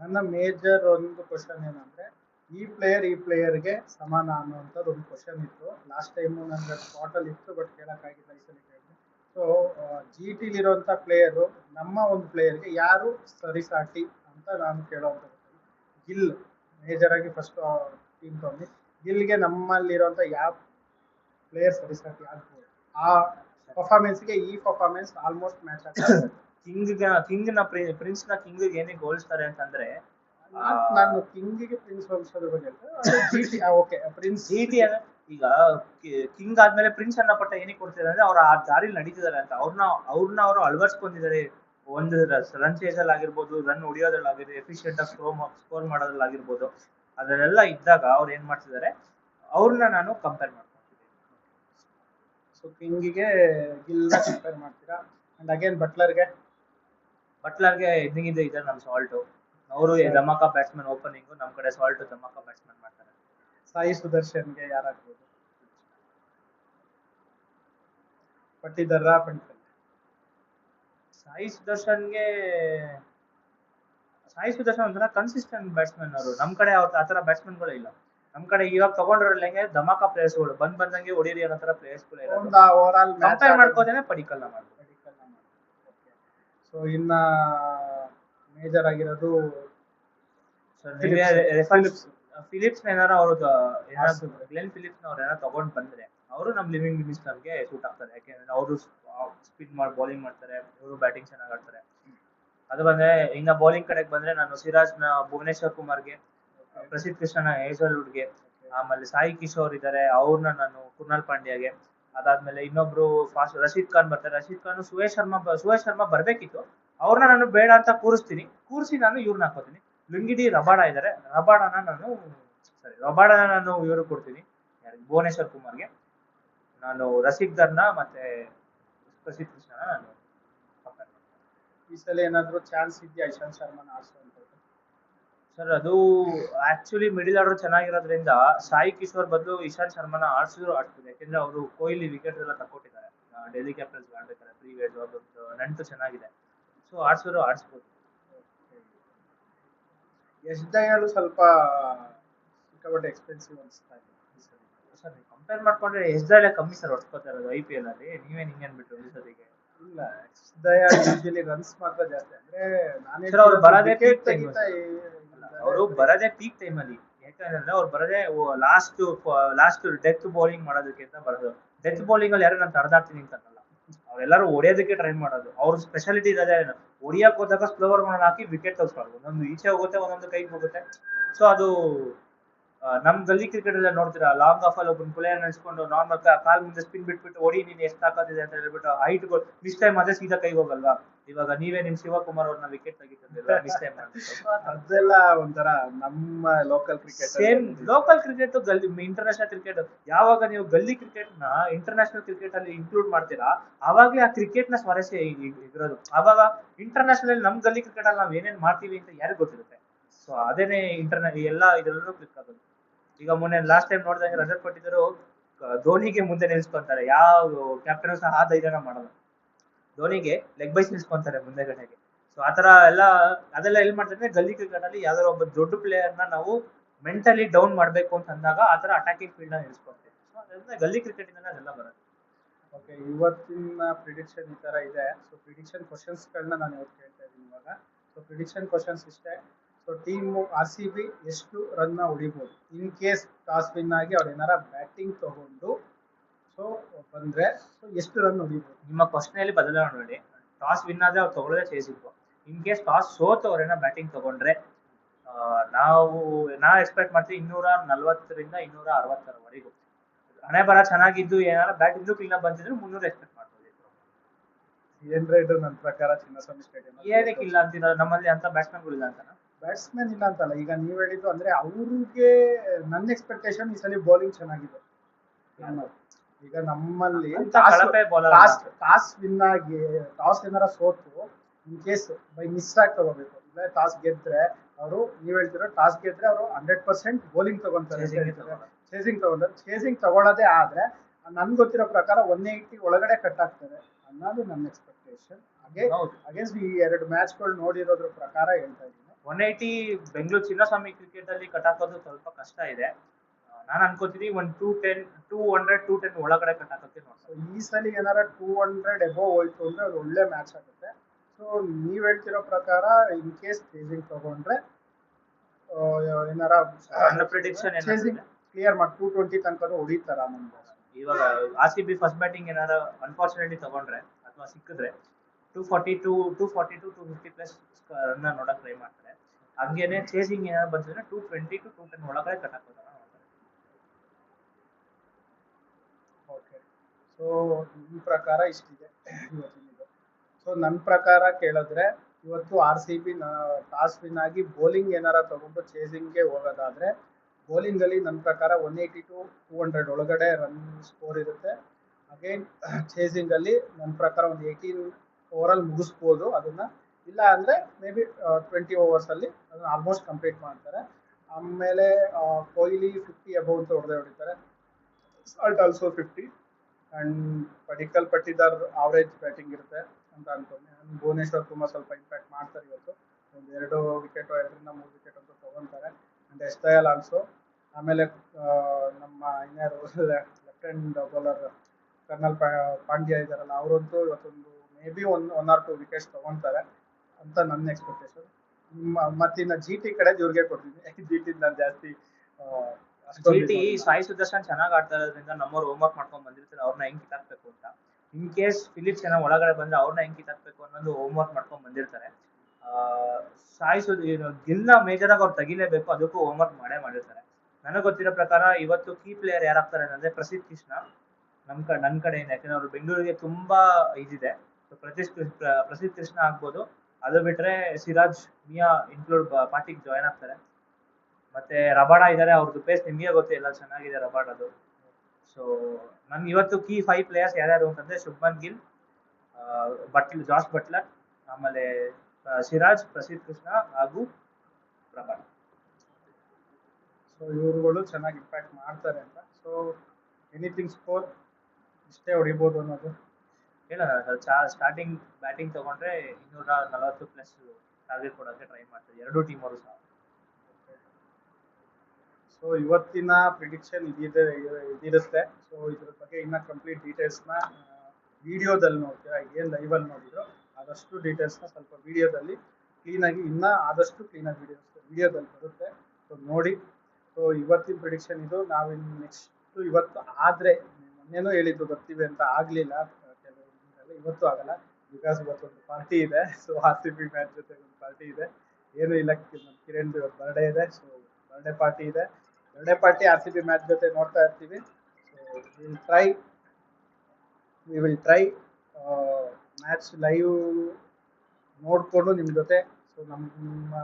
Speaker 1: ನನ್ನ ಮೇಜರ್ ಒಂದು ಕ್ವಶನ್ ಏನಂದ್ರೆ, ಈ ಪ್ಲೇಯರ್ ಈ ಪ್ಲೇಯರ್ಗೆ ಸಮಾನ ಅನ್ನುವಂಥದ್ದು ಒಂದು ಕ್ವಶನ್ ಇತ್ತು. ಲಾಸ್ಟ್ ಟೈಮು ನನಗೆ ಸ್ಪಾಟಲ್ಲಿ ಇತ್ತು ಬಟ್ ಕೇಳೋಕ್ಕಾಗಿಲ್ಲ ಈ ಸೊ ಜಿ ಟಿಲಿರುವಂಥ ಪ್ಲೇಯರು ನಮ್ಮ ಒಂದು ಪ್ಲೇಯರ್ಗೆ ಯಾರು ಸರಿಸಾಟಿ ಅಂತ ನಾನು ಕೇಳೋವಂಥದ್ದು ಗಿಲ್ ಮೇಜರ್ ಆಗಿ ಫಸ್ಟ್ ಟೀಮ್ ತಗೊಂಡು. ಗಿಲ್ಗೆ ನಮ್ಮಲ್ಲಿರುವಂಥ ಯಾವ ಪ್ಲೇಯರ್ ಸರಿಸಾಟಿ ಆಗ್ಬೋದು ಆ ಪರ್ಫಾರ್ಮೆನ್ಸ್ಗೆ ಈ ಪರ್ಫಾರ್ಮೆನ್ಸ್ ಆಲ್ಮೋಸ್ಟ್ ಮ್ಯಾಚ್ ಆಗ್ತದೆ
Speaker 2: ಕಿಂಗ್ ಕಿಂಗ್ನ ಪ್ರಿನ್ಸ್ನ ಕಿಂಗ್ ಏನೇ ಹೋಲಿಸ್ತಾರೆ ಅಂತಂದ್ರೆ
Speaker 1: ನಾನ್- ಕಿಂಗಿಗೆ ಪ್ರಿನ್ಸ್ ಹೋಲಿಸೋದ್ರ ಬಗ್ಗೆ ಓಕೆ ಪ್ರಿನ್ಸ್
Speaker 2: ಜಿಟಿ ಈಗ ಕಿಂಗ್ ಆದ್ಮೇಲೆ ಪ್ರಿನ್ಸ್ ಅನ್ನ ಪಟ್ಟ ಏನೇ ಕೊಡ್ತಿದ್ದಾರೆ ಅಂದ್ರೆ ಅವ್ರು ಆ ದಾರಿಲಿ ನಡೀತಿದ್ದಾರೆ ಅಂತ. ಅವ್ರನ್ನ ಅವ್ರನ್ನ ಅವರು ಅಳವಡಿಸ್ಕೊಂಡಿದ್ದಾರೆ. ಒಂದು ರನ್ ಚೇಸಲ್ಲಿ ಆಗಿರ್ಬೋದು ರನ್ ಹೊಡಿಯೋದ್ರಲ್ಲಿ ಆಗಿರ್ಬೋದು ಎಫಿಷಿಯಂಟ್ ಆಗಿ ಸ್ಕೋರ್ ಸ್ಕೋರ್ ಮಾಡೋದ್ರಲ್ಲಿ ಆಗಿರ್ಬೋದು ಅದರೆಲ್ಲ ಇದ್ದಾಗ ಅವ್ರು ಏನ್ ಮಾಡ್ತಿದ್ದಾರೆ ಅವ್ರನ್ನ ನಾನು ಕಂಪೇರ್ ಮಾಡ್ಕೊತೀನಿ
Speaker 1: ಸೊ ಕಿಂಗಿಗೆ ಗಿಲ್ನ ಕಂಪೇರ್ ಮಾಡ್ತೀರಾ? ಅಂಡ್ ಅಗೇನ್ ಬಟ್ಲರ್ಗೆ
Speaker 2: ಬಟ್ಲರ್ಗೆ ಎದ್ನಿಗಿದೆ ಇದೆ ನಮ್ಮ ಸಾಲ್ಟು ಅವರು ಧಮಾಕ ಬ್ಯಾಟ್ಸ್ಮನ್ ಓಪನಿಂಗು ನಮ್ಮ ಕಡೆ ಸಾಲ್ಟ್ ಧಮಾಕ ಬ್ಯಾಟ್ಸ್ಮನ್ ಮಾಡ್ತಾರೆ.
Speaker 1: ಸಾಯಿ ಸುದರ್ಶನ್ಗೆ ಯಾರಾಗ್ಬೋದು? ಪಟ್ಟಿದರ ಪಂಡಿತ
Speaker 2: ಸಾಯಿ ಸುದರ್ಶನ್ಗೆ, ಸಾಯಿ ಸುದರ್ಶನ್ ಒಂಥರ ಕನ್ಸಿಸ್ಟೆಂಟ್ ಬ್ಯಾಟ್ಸ್ಮನ್ ಅವರು. ನಮ್ಮ ಕಡೆ ಅವ್ರ ಆತರ ಬ್ಯಾಟ್ಸ್ಮನ್ಗಳು ಇಲ್ಲ. ನಮ್ ಕಡೆ ಇವಾಗ ತಗೊಂಡ್ರಲ್ಲಿ ಹೆಂಗೆ ಧಮಾಕ ಪ್ಲೇಯರ್ಸ್ಗಳು ಬಂದ್ ಬಂದಂಗೆ ಹೊಡೀರಿ ಅನ್ನೋ ತರ ಇರೋ
Speaker 1: ಒಂದು ಓವರ್ ಆಲ್
Speaker 2: ಕಂಪೇರ್ ಮಾಡ್ಕೋದೇನೆ ಪಡಿಕಲ್ಲ ಮಾಡ್ಬೋದು
Speaker 1: ಸೊ ಇನ್ನ ಮೇಜರ್ ಆಗಿರೋದು
Speaker 2: ಫಿಲಿಪ್ಸ್ ಏನಾರ ಅವ್ರದ್ದು ಏನಾದ್ರು ಗ್ಲೆನ್ ಫಿಲಿಪ್ಸ್ ಅವ್ರು ಏನಾರ ತಗೊಂಡ್ ಬಂದ್ರೆ ಅವರು ನಮ್ ಲಿವಿಂಗ್ ಮಿನಿಸ್ಟರ್ಗೆ ಸೂಟ್ ಆಗ್ತಾರೆ. ಯಾಕೆಂದ್ರೆ ಅವರು ಸ್ಪಿನ್ ಮಾಡಿ ಬೌಲಿಂಗ್ ಮಾಡ್ತಾರೆ ಇವರು ಬ್ಯಾಟಿಂಗ್ ಚೆನ್ನಾಗಿ ಆಡ್ತಾರೆ. ಅದು ಬಂದ್ರೆ ಇನ್ನ ಬೌಲಿಂಗ್ ಕಡೆಗೆ ಬಂದ್ರೆ ನಾನು ಸಿರಾಜ್ನ ಭುವನೇಶ್ವರ್ ಕುಮಾರ್ಗೆ ಪ್ರಸಿದ್ಧ ಕೃಷ್ಣನ ಗೆ ಆಮೇಲೆ ಸಾಯಿ ಕಿಶೋರ್ ಇದ್ದಾರೆ ಅವ್ರನ್ನ ನಾನು ಕುರ್ನಾಲ್ ಪಾಂಡ್ಯಗೆ. ಅದಾದ್ಮೇಲೆ ಇನ್ನೊಬ್ರು ಫಾಸ್ಟ್ ರಶೀದ್ ಖಾನ್ ಬರ್ತಾರೆ. ರಶೀದ್ ಖಾನ್ ಸುಯೇಶ್ ಶರ್ಮಾ ಸುರೇಶ್ ಶರ್ಮಾ ಬರ್ಬೇಕಿತ್ತು. ಅವ್ರನ್ನ ನಾನು ಬೇಡ ಅಂತ ಕೂರಿಸ್ತೀನಿ. ಕೂರಿಸಿ ನಾನು ಇವ್ರನ್ನ ಹಾಕೋತೀನಿ ಲುಂಗಿಡಿ ರಬಾಡ ಇದ್ದಾರೆ ರಬಾಡನ ನಾನು, ಸಾರಿ, ರಬಾಡನ ನಾನು ಇವರು ಕೊಡ್ತೀನಿ? ಭುವನೇಶ್ವರ್ ಕುಮಾರ್ಗೆ. ನಾನು ರಸಿಕ್ದರ್ನ ಮತ್ತೆ ಪ್ರಸಿದ್ಧ ಕೃಷ್ಣನ ನಾನು
Speaker 1: ಈ ಸಲ ಏನಾದ್ರು ಚಾನ್ಸ್ ಇದೆಯಾ ಇಶಾಂತ್ ಶರ್ಮನ ಆಡ್ಸುವಂಥದ್ದು
Speaker 2: ಸರ್ ಅದು ಆಕ್ಚುಲಿ ಮಿಡಿಲ್ ಆರ್ಡರ್ ಚೆನ್ನಾಗಿರೋದ್ರಿಂದ ಸಾಯಿ ಕಿಶೋರ್ ಬದಲು ಇಶಾಂತ್ ಶರ್ಮನ ಆಡಿಸಿದ್ರು ಆಡ್ತಿದೆ. ಯಾಕೆಂದ್ರೆ ಅವರು ಕೊಹ್ಲಿ ವಿಕೆಟ್ ಎಲ್ಲ ತಕ್ಕೊಟ್ಟಿದ್ದಾರೆ. ಡೆಲ್ಲಿ ಕ್ಯಾಪಿಟಲ್ಸ್ ಆಡ್ಬೇಕಾದ್ರೆ ಪ್ರೀವಿಯಸ್ ಅವ್ರದ್ದು ನಂಟು ಚೆನ್ನಾಗಿದೆ. ಸೊ ಆಡ್ಸಿದ್ರು ಆಡಿಸ್ಬೋದು.
Speaker 1: ಯಶ್ ದಯಾಳು ಸ್ವಲ್ಪ ಸಿಕ್ಕಾಪಟ್ಟೆ ಎಕ್ಸ್ಪೆನ್ಸಿವ್ ಅನಿಸ್ತಾ ಇದೆ. ಸರ್.
Speaker 2: ಕಂಪೇರ್ ಮಾಡ್ಕೊಂಡ್ರೆ ಎಷ್ಟಾಳೆ ಕಮ್ಮಿ ಸರ್ ಹೊಡ್ಸ್ಕೊತಾ ಇರೋದು ಐ ಪಿ ಎಲ್ ಅಲ್ಲಿ. ನೀವೇನ್ ಹಿಂಗೆ ಅನ್ಬಿಟ್ರು ಈ ಸತಿಗೆ?
Speaker 1: ಇಲ್ಲ ಯಶ್ ದಯಾಳ್ ಯೂಶಲಿ ರನ್ಸ್ ಮಾತ್ರ ಜಾಸ್ತಿ. ಅಂದ್ರೆ ನಾನೇ
Speaker 2: ಅವ್ರು ಬರೋದೇ ಅವರು ಬರದೇ ಪೀಕ್ ಟೈಮ್ ಅಲ್ಲಿ. ಯಾಕಂದ್ರೆ ಅವ್ರು ಬರದೇ ಲಾಸ್ಟ್ ಲಾಸ್ಟ್ ಡೆತ್ ಬೌಲಿಂಗ್ ಮಾಡೋದಕ್ಕೆ ಅಂತ ಬರೋದು ಡೆತ್ ಬೌಲಿಂಗ್ ಅಲ್ಲಿ ಯಾರು ನಾನು ತಡೆದಾಡ್ತೀನಿ ಅಂತಲ್ಲ ಅವರೆಲ್ಲರೂ ಹೊಡೆಯೋದಕ್ಕೆ ಟ್ರೈ ಮಾಡೋದು. ಅವ್ರ ಸ್ಪೆಷಾಲಿಟಿ ಇದೆ ಹೊಡಿಯಕ್ ಹೋದಾಗ ಸ್ಲೋವರ್ ಮಾಡೋಣ ಹಾಕಿ ವಿಕೆಟ್ ತೆಗೆಸ್ಬಾರ್ದು ಒಂದೊಂದು ಈಚೆ ಹೋಗುತ್ತೆ, ಒಂದೊಂದು ಕೈಗೆ ಹೋಗುತ್ತೆ. ಸೊ ಅದು ನಮ್ ಗಲ್ಲಿ ಕ್ರಿಕೆಟ್ ಎಲ್ಲ ನೋಡ್ತೀರಾ? ಲಾಂಗ್ ಆಫ್ ಅಲ್ಲಿ ಒಬ್ಬನ ಪ್ಲೇಯರ್ ನೆನೆಸ್ಕೊಂಡು ನಾರ್ಮಲ್ ಕಾಲ್ ಮುಂದೆ ಸ್ಪಿನ್ ಬಿಟ್ಬಿಟ್ಟು ಓಡಿ ನೀನ್ ಎಷ್ಟು ಹಾಕೋದಿದೆ ಅಂತ ಹೇಳ್ಬಿಟ್ಟು ಹೈಟ್ ಮಿಸ್ ಟೈಮ್ ಅದೇ ಸೀದಾ ಕೈ ಹೋಗಲ್ವಾ? ಇವಾಗ ನೀವೇ ನಿಮ್ ಶಿವಕುಮಾರ್ ಅವ್ರನ್ನ ವಿಕೆಟ್ ತೆಗಿತಿದ್ದಿಲ್ಲ ಮಿಸ್ ಟೈಮ್ ಮಾಡ್ಬಿಟ್ಟು
Speaker 1: ಅದೆಲ್ಲ ಒಂಥರ ನಮ್ಮ local cricket
Speaker 2: same local cricket ಗಲ್ಲಿ ಇಂಟರ್ನ್ಯಾಷನಲ್ ಕ್ರಿಕೆಟ್ ಯಾವಾಗ ನೀವು ಗಲ್ಲಿ ಕ್ರಿಕೆಟ್ನ ಇಂಟರ್ನ್ಯಾಷನಲ್ ಕ್ರಿಕೆಟ್ ಅಲ್ಲಿ ಇನ್ಕ್ಲೂಡ್ ಮಾಡ್ತೀರಾ ಅವಾಗಲೇ ಆ ಕ್ರಿಕೆಟ್ನ ಸ್ವಾರಸ್ಯ ಇ- ಇರೋದು. ಅವಾಗ ಇಂಟರ್ನ್ಯಾಷನಲ್ ನಮ್ ಗಲ್ಲಿ ಕ್ರಿಕೆಟ್ ಅಲ್ಲಿ ನಾವ್ ಏನೇನ್ ಮಾಡ್ತೀವಿ ಅಂತ ಯಾರಿಗ್ ಗೊತ್ತಿರುತ್ತೆ? ಸೊ ಅದೇನೆ ಇಂಟರ್ನೆಟ್ ಎಲ್ಲ ಇದರಲ್ಲೂ ಕ್ಲಿಕ್ ಆಗೋದು. ಈಗ ಮೊನ್ನೆ ಲಾಸ್ಟ್ ಟೈಮ್ ನೋಡಿದಾಗ ರಜತ್ ಕೊಟ್ಟಿದ್ರು ಧೋನಿಗೆ ಮುಂದೆ ನಿಲ್ಸ್ಕೊಂತಾರೆ. ಯಾವ ಕ್ಯಾಪ್ಟನ್ ಸಹ ಆ ಧೈರ್ಯನ ಮಾಡಲ್ಲ. ಧೋನಿಗೆ ಲೆಗ್ ಬೈಸ್ ನಿಲ್ಸ್ಕೊಂತಾರೆ ಮುಂದೆಗಡೆಗೆ. ಸೊ ಆತರ ಎಲ್ಲ, ಅದೆಲ್ಲ ಎಲ್ಲಿ ಮಾಡ್ತಾರೆ ಗಲ್ಲಿ ಕ್ರಿಕೆಟ್ ಅಲ್ಲಿ ಯಾವ್ದಾದ್ರು ಒಬ್ಬ ದೊಡ್ಡ ಪ್ಲೇಯರ್ನ ನಾವು ಮೆಂಟಲಿ ಡೌನ್ ಮಾಡಬೇಕು ಅಂತ ಅಂದಾಗ ಆತರ ಅಟ್ಯಾಕಿಂಗ್ ಫೀಲ್ಡ್ನ ನಿಲ್ಸ್ಕೊಳ್ತೀವಿ. ಸೊ ಅದರಿಂದ ಗಲ್ಲಿ ಕ್ರಿಕೆಟ್ ಇಂದ ಅದೆಲ್ಲ ಬರುತ್ತೆ.
Speaker 1: ಓಕೆ ಇವತ್ತಿನ ಪ್ರಿಡಿಕ್ಷನ್ ಈ ತರ ಇದೆ. ಸೊ ಪ್ರಿಡಿಕ್ಷನ್ ಕ್ವಶನ್ಸ್ಗಳನ್ನ ನಾನು ಇವತ್ತು ಕೇಳ್ತಾ ಇದ್ದೀನಿ ಇವಾಗ. ಸೊ ಪ್ರಿಡಿಕ್ಷನ್ ಕ್ವಶನ್ಸ್ ಇಷ್ಟೇ. So team R C B ಎಷ್ಟು ರನ್ನ ಹೊಡಿಬೋದು? ಇನ್ ಕೇಸ್ ಟಾಸ್ ವಿನ್ ಆಗಿ ಅವ್ರು ಏನಾರ ಬ್ಯಾಟಿಂಗ್ ತಗೊಂಡು ಸೊ ಬಂದ್ರೆ ಸೊ ಎಷ್ಟು ರನ್ ಹೊಡಿಬೋದು?
Speaker 2: ನಿಮ್ಮ ಕ್ವಶನಲ್ಲಿ ಬದಲಾವಣೆ ನೋಡಿ. ಟಾಸ್ ವಿನ್ ಆದ್ರೆ ಅವ್ರು ತಗೊಳ್ಳೋದೇ ಚೇಸಿತ್ತು ಇನ್ ಕೇಸ್ ಟಾಸ್ ಸೋತು ಅವ್ರೇನ ಬ್ಯಾಟಿಂಗ್ ತಗೊಂಡ್ರೆ ನಾವು ನಾ ಎಕ್ಸ್ಪೆಕ್ಟ್ ಮಾಡ್ತೀವಿ ಇನ್ನೂರ ನಲ್ವತ್ತರಿಂದ ಇನ್ನೂರ ಅರವತ್ತರವರೆಗೂ. ಹಣೆ ಬರ ಚೆನ್ನಾಗಿದ್ದು ಏನಾರ ಬ್ಯಾಟ್ ಇನ್ನೂ ಕ್ಲೀನ್ ಬಂದಿದ್ರೆ ಮುನ್ನೂರ ಎಕ್ಸ್ಪೆಕ್ಟ್ ಮಾಡ್ಬೋದು.
Speaker 1: ಏನ್ ರೈಡ್ ನನ್ನ ಪ್ರಕಾರ ಚಿನ್ನಸ್ವಾಮಿ ಸ್ಟೇಡಿಯಂ
Speaker 2: ಏನಕ್ಕಿಲ್ಲ ಅಂತೀರ? ನಮ್ಮಲ್ಲಿ ಅಂತ ಬ್ಯಾಟ್ಸ್ಮನ್ಗಳಿಲ್ಲ ಅಂತನಾ?
Speaker 1: ಬ್ಯಾಟ್ಸ್ಮನ್ ಇಲ್ಲ ಅಂತಲ್ಲ. ಈಗ ನೀವ್ ಹೇಳಿದ್ದು ಅಂದ್ರೆ ಅವ್ರಿಗೆ ನನ್ನ ಎಕ್ಸ್ಪೆಕ್ಟೇಷನ್ ಈ ಸಲ ಬೌಲಿಂಗ್ ಚೆನ್ನಾಗಿದೆ. ಈಗ ನಮ್ಮಲ್ಲಿ ಟಾಸ್ ವಿನ್ ಆಗಿ ಟಾಸ್ ಏನಾರ ಸೋತು ಇನ್ ಕೇಸ್ ಬೈ ಮಿಸ್ ಆಗಿ ತಗೋಬೇಕು. ಇಲ್ಲ ಟಾಸ್ ಗೆದ್ರೆ ಅವರು ನೀವ್ ಹೇಳ್ತಿರೋ ಟಾಸ್ ಗೆದ್ರೆ ಅವರು ಹಂಡ್ರೆಡ್ ಪರ್ಸೆಂಟ್ ಬೌಲಿಂಗ್ ತಗೊಂತಾರೆ. ಚೇಸಿಂಗ್ ತಗೊಂತಾರೆ ಚೇಸಿಂಗ್ ತಗೊಳ್ಳೋದೇ ಆದ್ರೆ ನನ್ ಗೊತ್ತಿರೋ ಪ್ರಕಾರ ಒನ್ ಏಯ್ಟಿ ಒಳಗಡೆ ಕಟ್ ಆಗ್ತಾರೆ ಅನ್ನೋದು ನನ್ನ ಎಕ್ಸ್ಪೆಕ್ಟೇಷನ್ ಹಾಗೆ ಅಗೇನ್ಸ್ಟ್ ಈ ಎರಡು ಮ್ಯಾಚ್ಗಳು ನೋಡಿರೋದ್ರ ಪ್ರಕಾರ ಹೇಳ್ತಾ ಇದ್ದೀನಿ.
Speaker 2: One eighty Bengaluru Chinnaswamy cricket ಅಲ್ಲಿ ಕಟ್ ಹಾಕೋದು ಸ್ವಲ್ಪ ಕಷ್ಟ ಇದೆ. ನಾನು ಅನ್ಕೋತೀನಿ ಒಂದು two ten two hundred two ten ಒಳಗಡೆ ಕಟ್
Speaker 1: ಸೊ ಈ ಸಲ ಏನಾರ ಟೂ ಹಂಡ್ರೆಡ್ ಎಬೋ ಹೋಯ್ತು ಅಂದ್ರೆ ಅದು ಒಳ್ಳೆ ಮ್ಯಾಚ್ ಆಗುತ್ತೆ. ಸೊ ನೀವ್ ಹೇಳ್ತಿರೋ ಪ್ರಕಾರ ಇನ್ ಕೇಸ್ ಚೇಸಿಂಗ್ ತಗೊಂಡ್ರೆ ಏನಾರ
Speaker 2: ಪ್ರಿಡಿಕ್ಷನ್
Speaker 1: ಚೇಸಿಂಗ್ ಕ್ಲಿಯರ್ ಮಾಡಿ ಟೂ ಟ್ವೆಂಟಿ ತನಕ ಹೊಡಿತಾರ ಮುಂದೆ
Speaker 2: ಇವಾಗ R C B first batting ಏನಾರ ಅನ್ಫಾರ್ಚುನೇಟ್ಲಿ ತಗೊಂಡ್ರೆ ಅಥವಾ ಸಿಕ್ಕಿದ್ರೆ two forty to two forty to two fifty plus ರನ್ನ ನೋಡಕ್ ಟ್ರೈ ಮಾಡ್ತಾರೆ. ಹಂಗೇನೆ ಚೇಸಿಂಗ್ ಏನಾದ್ರು ಬಂದ್ರೆ two twenty to two ten ಒಳಗಡೆ ಕಟ್ ಹಾಕೋತಾರ
Speaker 1: ಓಕೆ ಸೊ ಈ ಪ್ರಕಾರ ಇಷ್ಟಿದೆ. ಸೊ ನನ್ನ ಪ್ರಕಾರ ಕೇಳಿದ್ರೆ, ಇವತ್ತು R C B toss win ಆಗಿ ಬೌಲಿಂಗ್ ಏನಾರ ತಗೊಂಡು ಚೇಸಿಂಗ್ಗೆ ಹೋಗೋದಾದ್ರೆ ಬೌಲಿಂಗ್ ಅಲ್ಲಿ ನನ್ನ ಪ್ರಕಾರ one eighty to two hundred ಒಳಗಡೆ ರನ್ ಸ್ಕೋರ್ ಇರುತ್ತೆ. ಅಗೇನ್ ಚೇಸಿಂಗ್ ಅಲ್ಲಿ ನನ್ನ ಪ್ರಕಾರ ಒಂದು ಏಯ್ಟೀನ್ ಓವರಲ್ಲಿ ಮುಗಿಸ್ಬೋದು. ಅದನ್ನ ಇಲ್ಲ ಅಂದ್ರೆ ಮೇ ಬಿ ಟ್ವೆಂಟಿ ಓವರ್ಸ್ ಅಲ್ಲಿ ಅದನ್ನ ಆಲ್ಮೋಸ್ಟ್ ಕಂಪ್ಲೀಟ್ ಮಾಡ್ತಾರೆ. ಆಮೇಲೆ ಕೊಹ್ಲಿ ಫಿಫ್ಟಿ ಅಬೌವ್ ಅಂತ ಹೊಡೆದೇ ಹೊಡಿತಾರೆ. Salt also fifty and Padikkal Patidar average batting ಇರುತ್ತೆ ಅಂತ And ಭುವನೇಶ್ವರ್ ಕುಮಾರ್ ಸ್ವಲ್ಪ ಇಂಪ್ಯಾಕ್ಟ್ ಮಾಡ್ತಾರೆ ಇವತ್ತು. ಒಂದು ಎರಡು ವಿಕೆಟ್ ಎರಡರಿಂದ ಮೂರು ವಿಕೆಟ್ ಅಂತ ತಗೊಂತಾರೆ. ಅಂಡ್ ಎಸ್ ದಯಾಲ್ ಆಲ್ಸೋ ಆಮೇಲೆ ನಮ್ಮ ಇನ್ಯಾರು left hand bowler Krunal Pandya ಇದಾರಲ್ಲ, ಅವರಂತೂ ಇವತ್ತೊಂದು maybe one one or two wickets ತಗೊಂತಾರೆ. ಅಂತ ನನ್ನ ಎಕ್ಸ್ಪೆಕ್ಟೇಷನ್ ಮತ್ತಿನ್ನ ಜಿ ಟಿ ಕಡೆ ಇವ್ರಿಗೆ ಕೊಡ್ತೀನಿ. ಜಿ ಟಿ ನಾನು ಜಾಸ್ತಿ
Speaker 2: ಜಿ ಟಿ ಸಾಯಿ ಸುದರ್ಶನ್ ಚೆನ್ನಾಗಿ ಆಡ್ತಾ ಇರೋದ್ರಿಂದ ನಮ್ಮವ್ರು ಹೋಮ್ವರ್ಕ್ ಮಾಡ್ಕೊಂಡ್ ಬಂದಿರ್ತಾರೆ ಅವ್ರನ್ನ ಹೆಂಗ್ ಕಿತ್ತಾಕ್ಬೇಕು ಅಂತ. ಇನ್ ಕೇಸ್ ಫಿಲಿಪ್ಸ್ ಏನೋ ಒಳಗಡೆ ಬಂದ್ರೆ ಅವ್ರನ್ನ ಹೆಂಗ್ ಕಿತ್ತಾಕ್ಬೇಕು ಅನ್ನೋದು ಹೋಮ್ ವರ್ಕ್ ಮಾಡ್ಕೊಂಡ್ ಬಂದಿರ್ತಾರೆ. ಆ, ಸಾಯಿ ಸುದ್ ಗಿಲ್ನ ಮೇಜರ್ ಆಗಿ ಅವ್ರು ತೆಗಿಲೇಬೇಕು ಅದಕ್ಕೂ ಹೋಮ್ ವರ್ಕ್ ಮಾಡೇ ಮಾಡಿರ್ತಾರೆ. ನನಗೆ ಗೊತ್ತಿರೋ ಪ್ರಕಾರ ಇವತ್ತು ಕೀ ಪ್ಲೇಯರ್ ಯಾರಾಗ್ತಾರೆ ಅಂದ್ರೆ ಪ್ರಸಿದ್ಧ ಕೃಷ್ಣ. ನಮ್ ಕಡೆ ನನ್ನ ಕಡೆಯಿಂದ ಯಾಕಂದ್ರೆ ಅವ್ರು ಬೆಂಗಳೂರಿಗೆ ತುಂಬಾ ಇದಿದೆ. ಕೃಷ್ಣ ಪ್ರಸಿದ್ಧ ಕೃಷ್ಣ ಆಗ್ಬೋದು. ಅದು ಬಿಟ್ರೆ ಸಿರಾಜ್, ಮಿಯಾ ಇನ್ಕ್ಲೂಡ್ ಪಾರ್ಟಿಗೆ ಜಾಯ್ನ್ ಆಗ್ತಾರೆ. ಮತ್ತೆ ರಬಾಡ ಇದಾರೆ ಅವ್ರದ್ದು ಪೇಸ್ ನಿಮಗೆ ಗೊತ್ತಿಲ್ಲ ಚೆನ್ನಾಗಿದೆ ರಬಾಡ್ ಅದು. ಸೊ ನನ್ಗೆ ಇವತ್ತು ಕೀ ಫೈವ್ ಪ್ಲೇಯರ್ಸ್ ಯಾರ್ಯಾರು ಅಂತಂದ್ರೆ ಶುಭ್ಮನ್ ಗಿಲ್ ಬಟ್ಲ್, ಜಾಸ್ ಬಟ್ಲರ್, ಆಮೇಲೆ ಸಿರಾಜ್ ಪ್ರಸಿದ್ಧ ಕೃಷ್ಣ ಹಾಗೂ ರಬಾಡ್.
Speaker 1: ಸೊ ಇವರುಗಳು ಚೆನ್ನಾಗಿ ಇಂಪ್ಯಾಕ್ಟ್ ಮಾಡ್ತಾರೆ ಅಂತ. ಸೊ ಎನಿಥಿಂಗ್ ಸ್ಕೋರ್ ಇಷ್ಟೇ ಹೊಡಿಬೋದು ಅನ್ನೋದು.
Speaker 2: ಹೇಳೋಣ ಸರ್ ಸ್ಟಾರ್ಟಿಂಗ್ ಬ್ಯಾಟಿಂಗ್ ತಗೊಂಡ್ರೆ ಇನ್ನೂರ ನಲವತ್ತು ಪ್ಲಸ್ ಟಾರ್ಗೆಟ್ ಕೊಡೋಕ್ಕೆ ಟ್ರೈ ಮಾಡ್ತಾರೆ ಎರಡೂ ಟೀಮ್ ಅವರು ಸಹ.
Speaker 1: ಸೊ ಇವತ್ತಿನ ಪ್ರಿಡಿಕ್ಷನ್ ಇದಿದೆ, ಇದಿರುತ್ತೆ. ಸೊ ಇದ್ರ ಬಗ್ಗೆ ಇನ್ನ ಕಂಪ್ಲೀಟ್ ಡೀಟೇಲ್ಸ್ನ ವಿಡಿಯೋದಲ್ಲಿ ನೋಡ್ತೀರಾ, ಏನು ಲೈವಲ್ಲಿ ನೋಡಿದ್ರು, ಆದಷ್ಟು ಡೀಟೇಲ್ಸ್ನ ಸ್ವಲ್ಪ ವಿಡಿಯೋದಲ್ಲಿ ಕ್ಲೀನಾಗಿ ಇನ್ನೂ ಆದಷ್ಟು ಕ್ಲೀನಾಗಿ ವಿಡಿಯೋಸ್ ವಿಡಿಯೋದಲ್ಲಿ ಬರುತ್ತೆ. ಸೊ ನೋಡಿ. ಸೊ ಇವತ್ತಿನ ಪ್ರಿಡಿಕ್ಷನ್ ಇದು. ನಾವು ನೆಕ್ಸ್ಟ್ ಇವತ್ತು ಆದರೆ, ಮೊನ್ನೆನೂ ಹೇಳಿದ್ದು ಬರ್ತೀವಿ ಅಂತ ಆಗಲಿಲ್ಲ. ದಿನದಲ್ಲಿ ಇವತ್ತು ಆಗಲ್ಲ. ಬಿಕಾಸ್ ಇವತ್ತೊಂದು ಪಾರ್ಟಿ ಇದೆ. So R C B match ಜೊತೆ ಒಂದು ಪಾರ್ಟಿ ಇದೆ. ಏನು ಇಲ್ಲ ನಮ್ಮ ಕಿರಣ್ ಇವತ್ತು ಬರ್ಡೇ ಇದೆ. ಸೊ ಬರ್ಡೇ ಪಾರ್ಟಿ ಇದೆ. Birthday party R C B match ಜೊತೆ ನೋಡ್ತಾ ಇರ್ತೀವಿ. So will try we will try match live ನೋಡಿಕೊಂಡು ನಿಮ್ಮ ಜೊತೆ. ಸೊ ನಮ್ಮ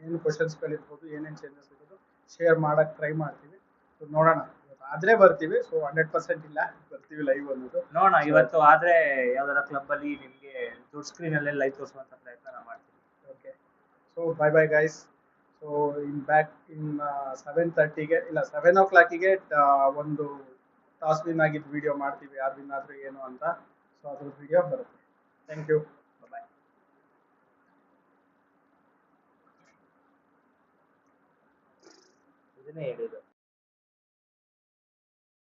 Speaker 1: ಏನು ಕ್ವಶನ್ಸ್ಗಳಿರ್ಬೋದು ಏನೇನು ಚೇಂಜಸ್ ಇರ್ಬೋದು ಶೇರ್ ಮಾಡೋಕ್ಕೆ ಟ್ರೈ ಮಾಡ್ತೀವಿ. ಸೊ ನೋಡೋಣ. ಇವತ್ತು ಆದರೆ ಬರ್ತೀವಿ ಸೊ ಹಂಡ್ರೆಡ್ ಪರ್ಸೆಂಟ್ ಇಲ್ಲ ಬರ್ತೀವಿ ಲೈವ್ ಅನ್ನೋದು.
Speaker 2: ನೋಡೋಣ ಇವತ್ತು ಆದ್ರೆ ಯಾವ್ದಾರ ಕ್ಲಬ್ ಅಲ್ಲಿ ನಿಮ್ಗೆ ದೊಡ್ಡ ಸ್ಕ್ರೀನ್ ಅಲ್ಲೇ ಲೈವ್ ತೋರಿಸುವಂತ ಪ್ರಯತ್ನ ನಾವು ಮಾಡ್ತೀವಿ.
Speaker 1: Okay so bye bye guys so in back in seven ತರ್ಟಿಗೆ ಇಲ್ಲ ಸೆವೆನ್ ಓ ಕ್ಲಾಕಿಗೆ ಒಂದು ಟಾಸ್ ವಿನ್ ಆಗಿದ್ದು ವಿಡಿಯೋ ಮಾಡ್ತೀವಿ ಯಾರು ವಿನ್ ಆದ್ರೂ ಏನು ಅಂತ. ಸೊ ಅದ್ರ ವಿಡಿಯೋ ಬರುತ್ತೆ. ಥ್ಯಾಂಕ್ ಯು
Speaker 2: ಇದನ್ನೇ ಹೇಳಿದ್ದು.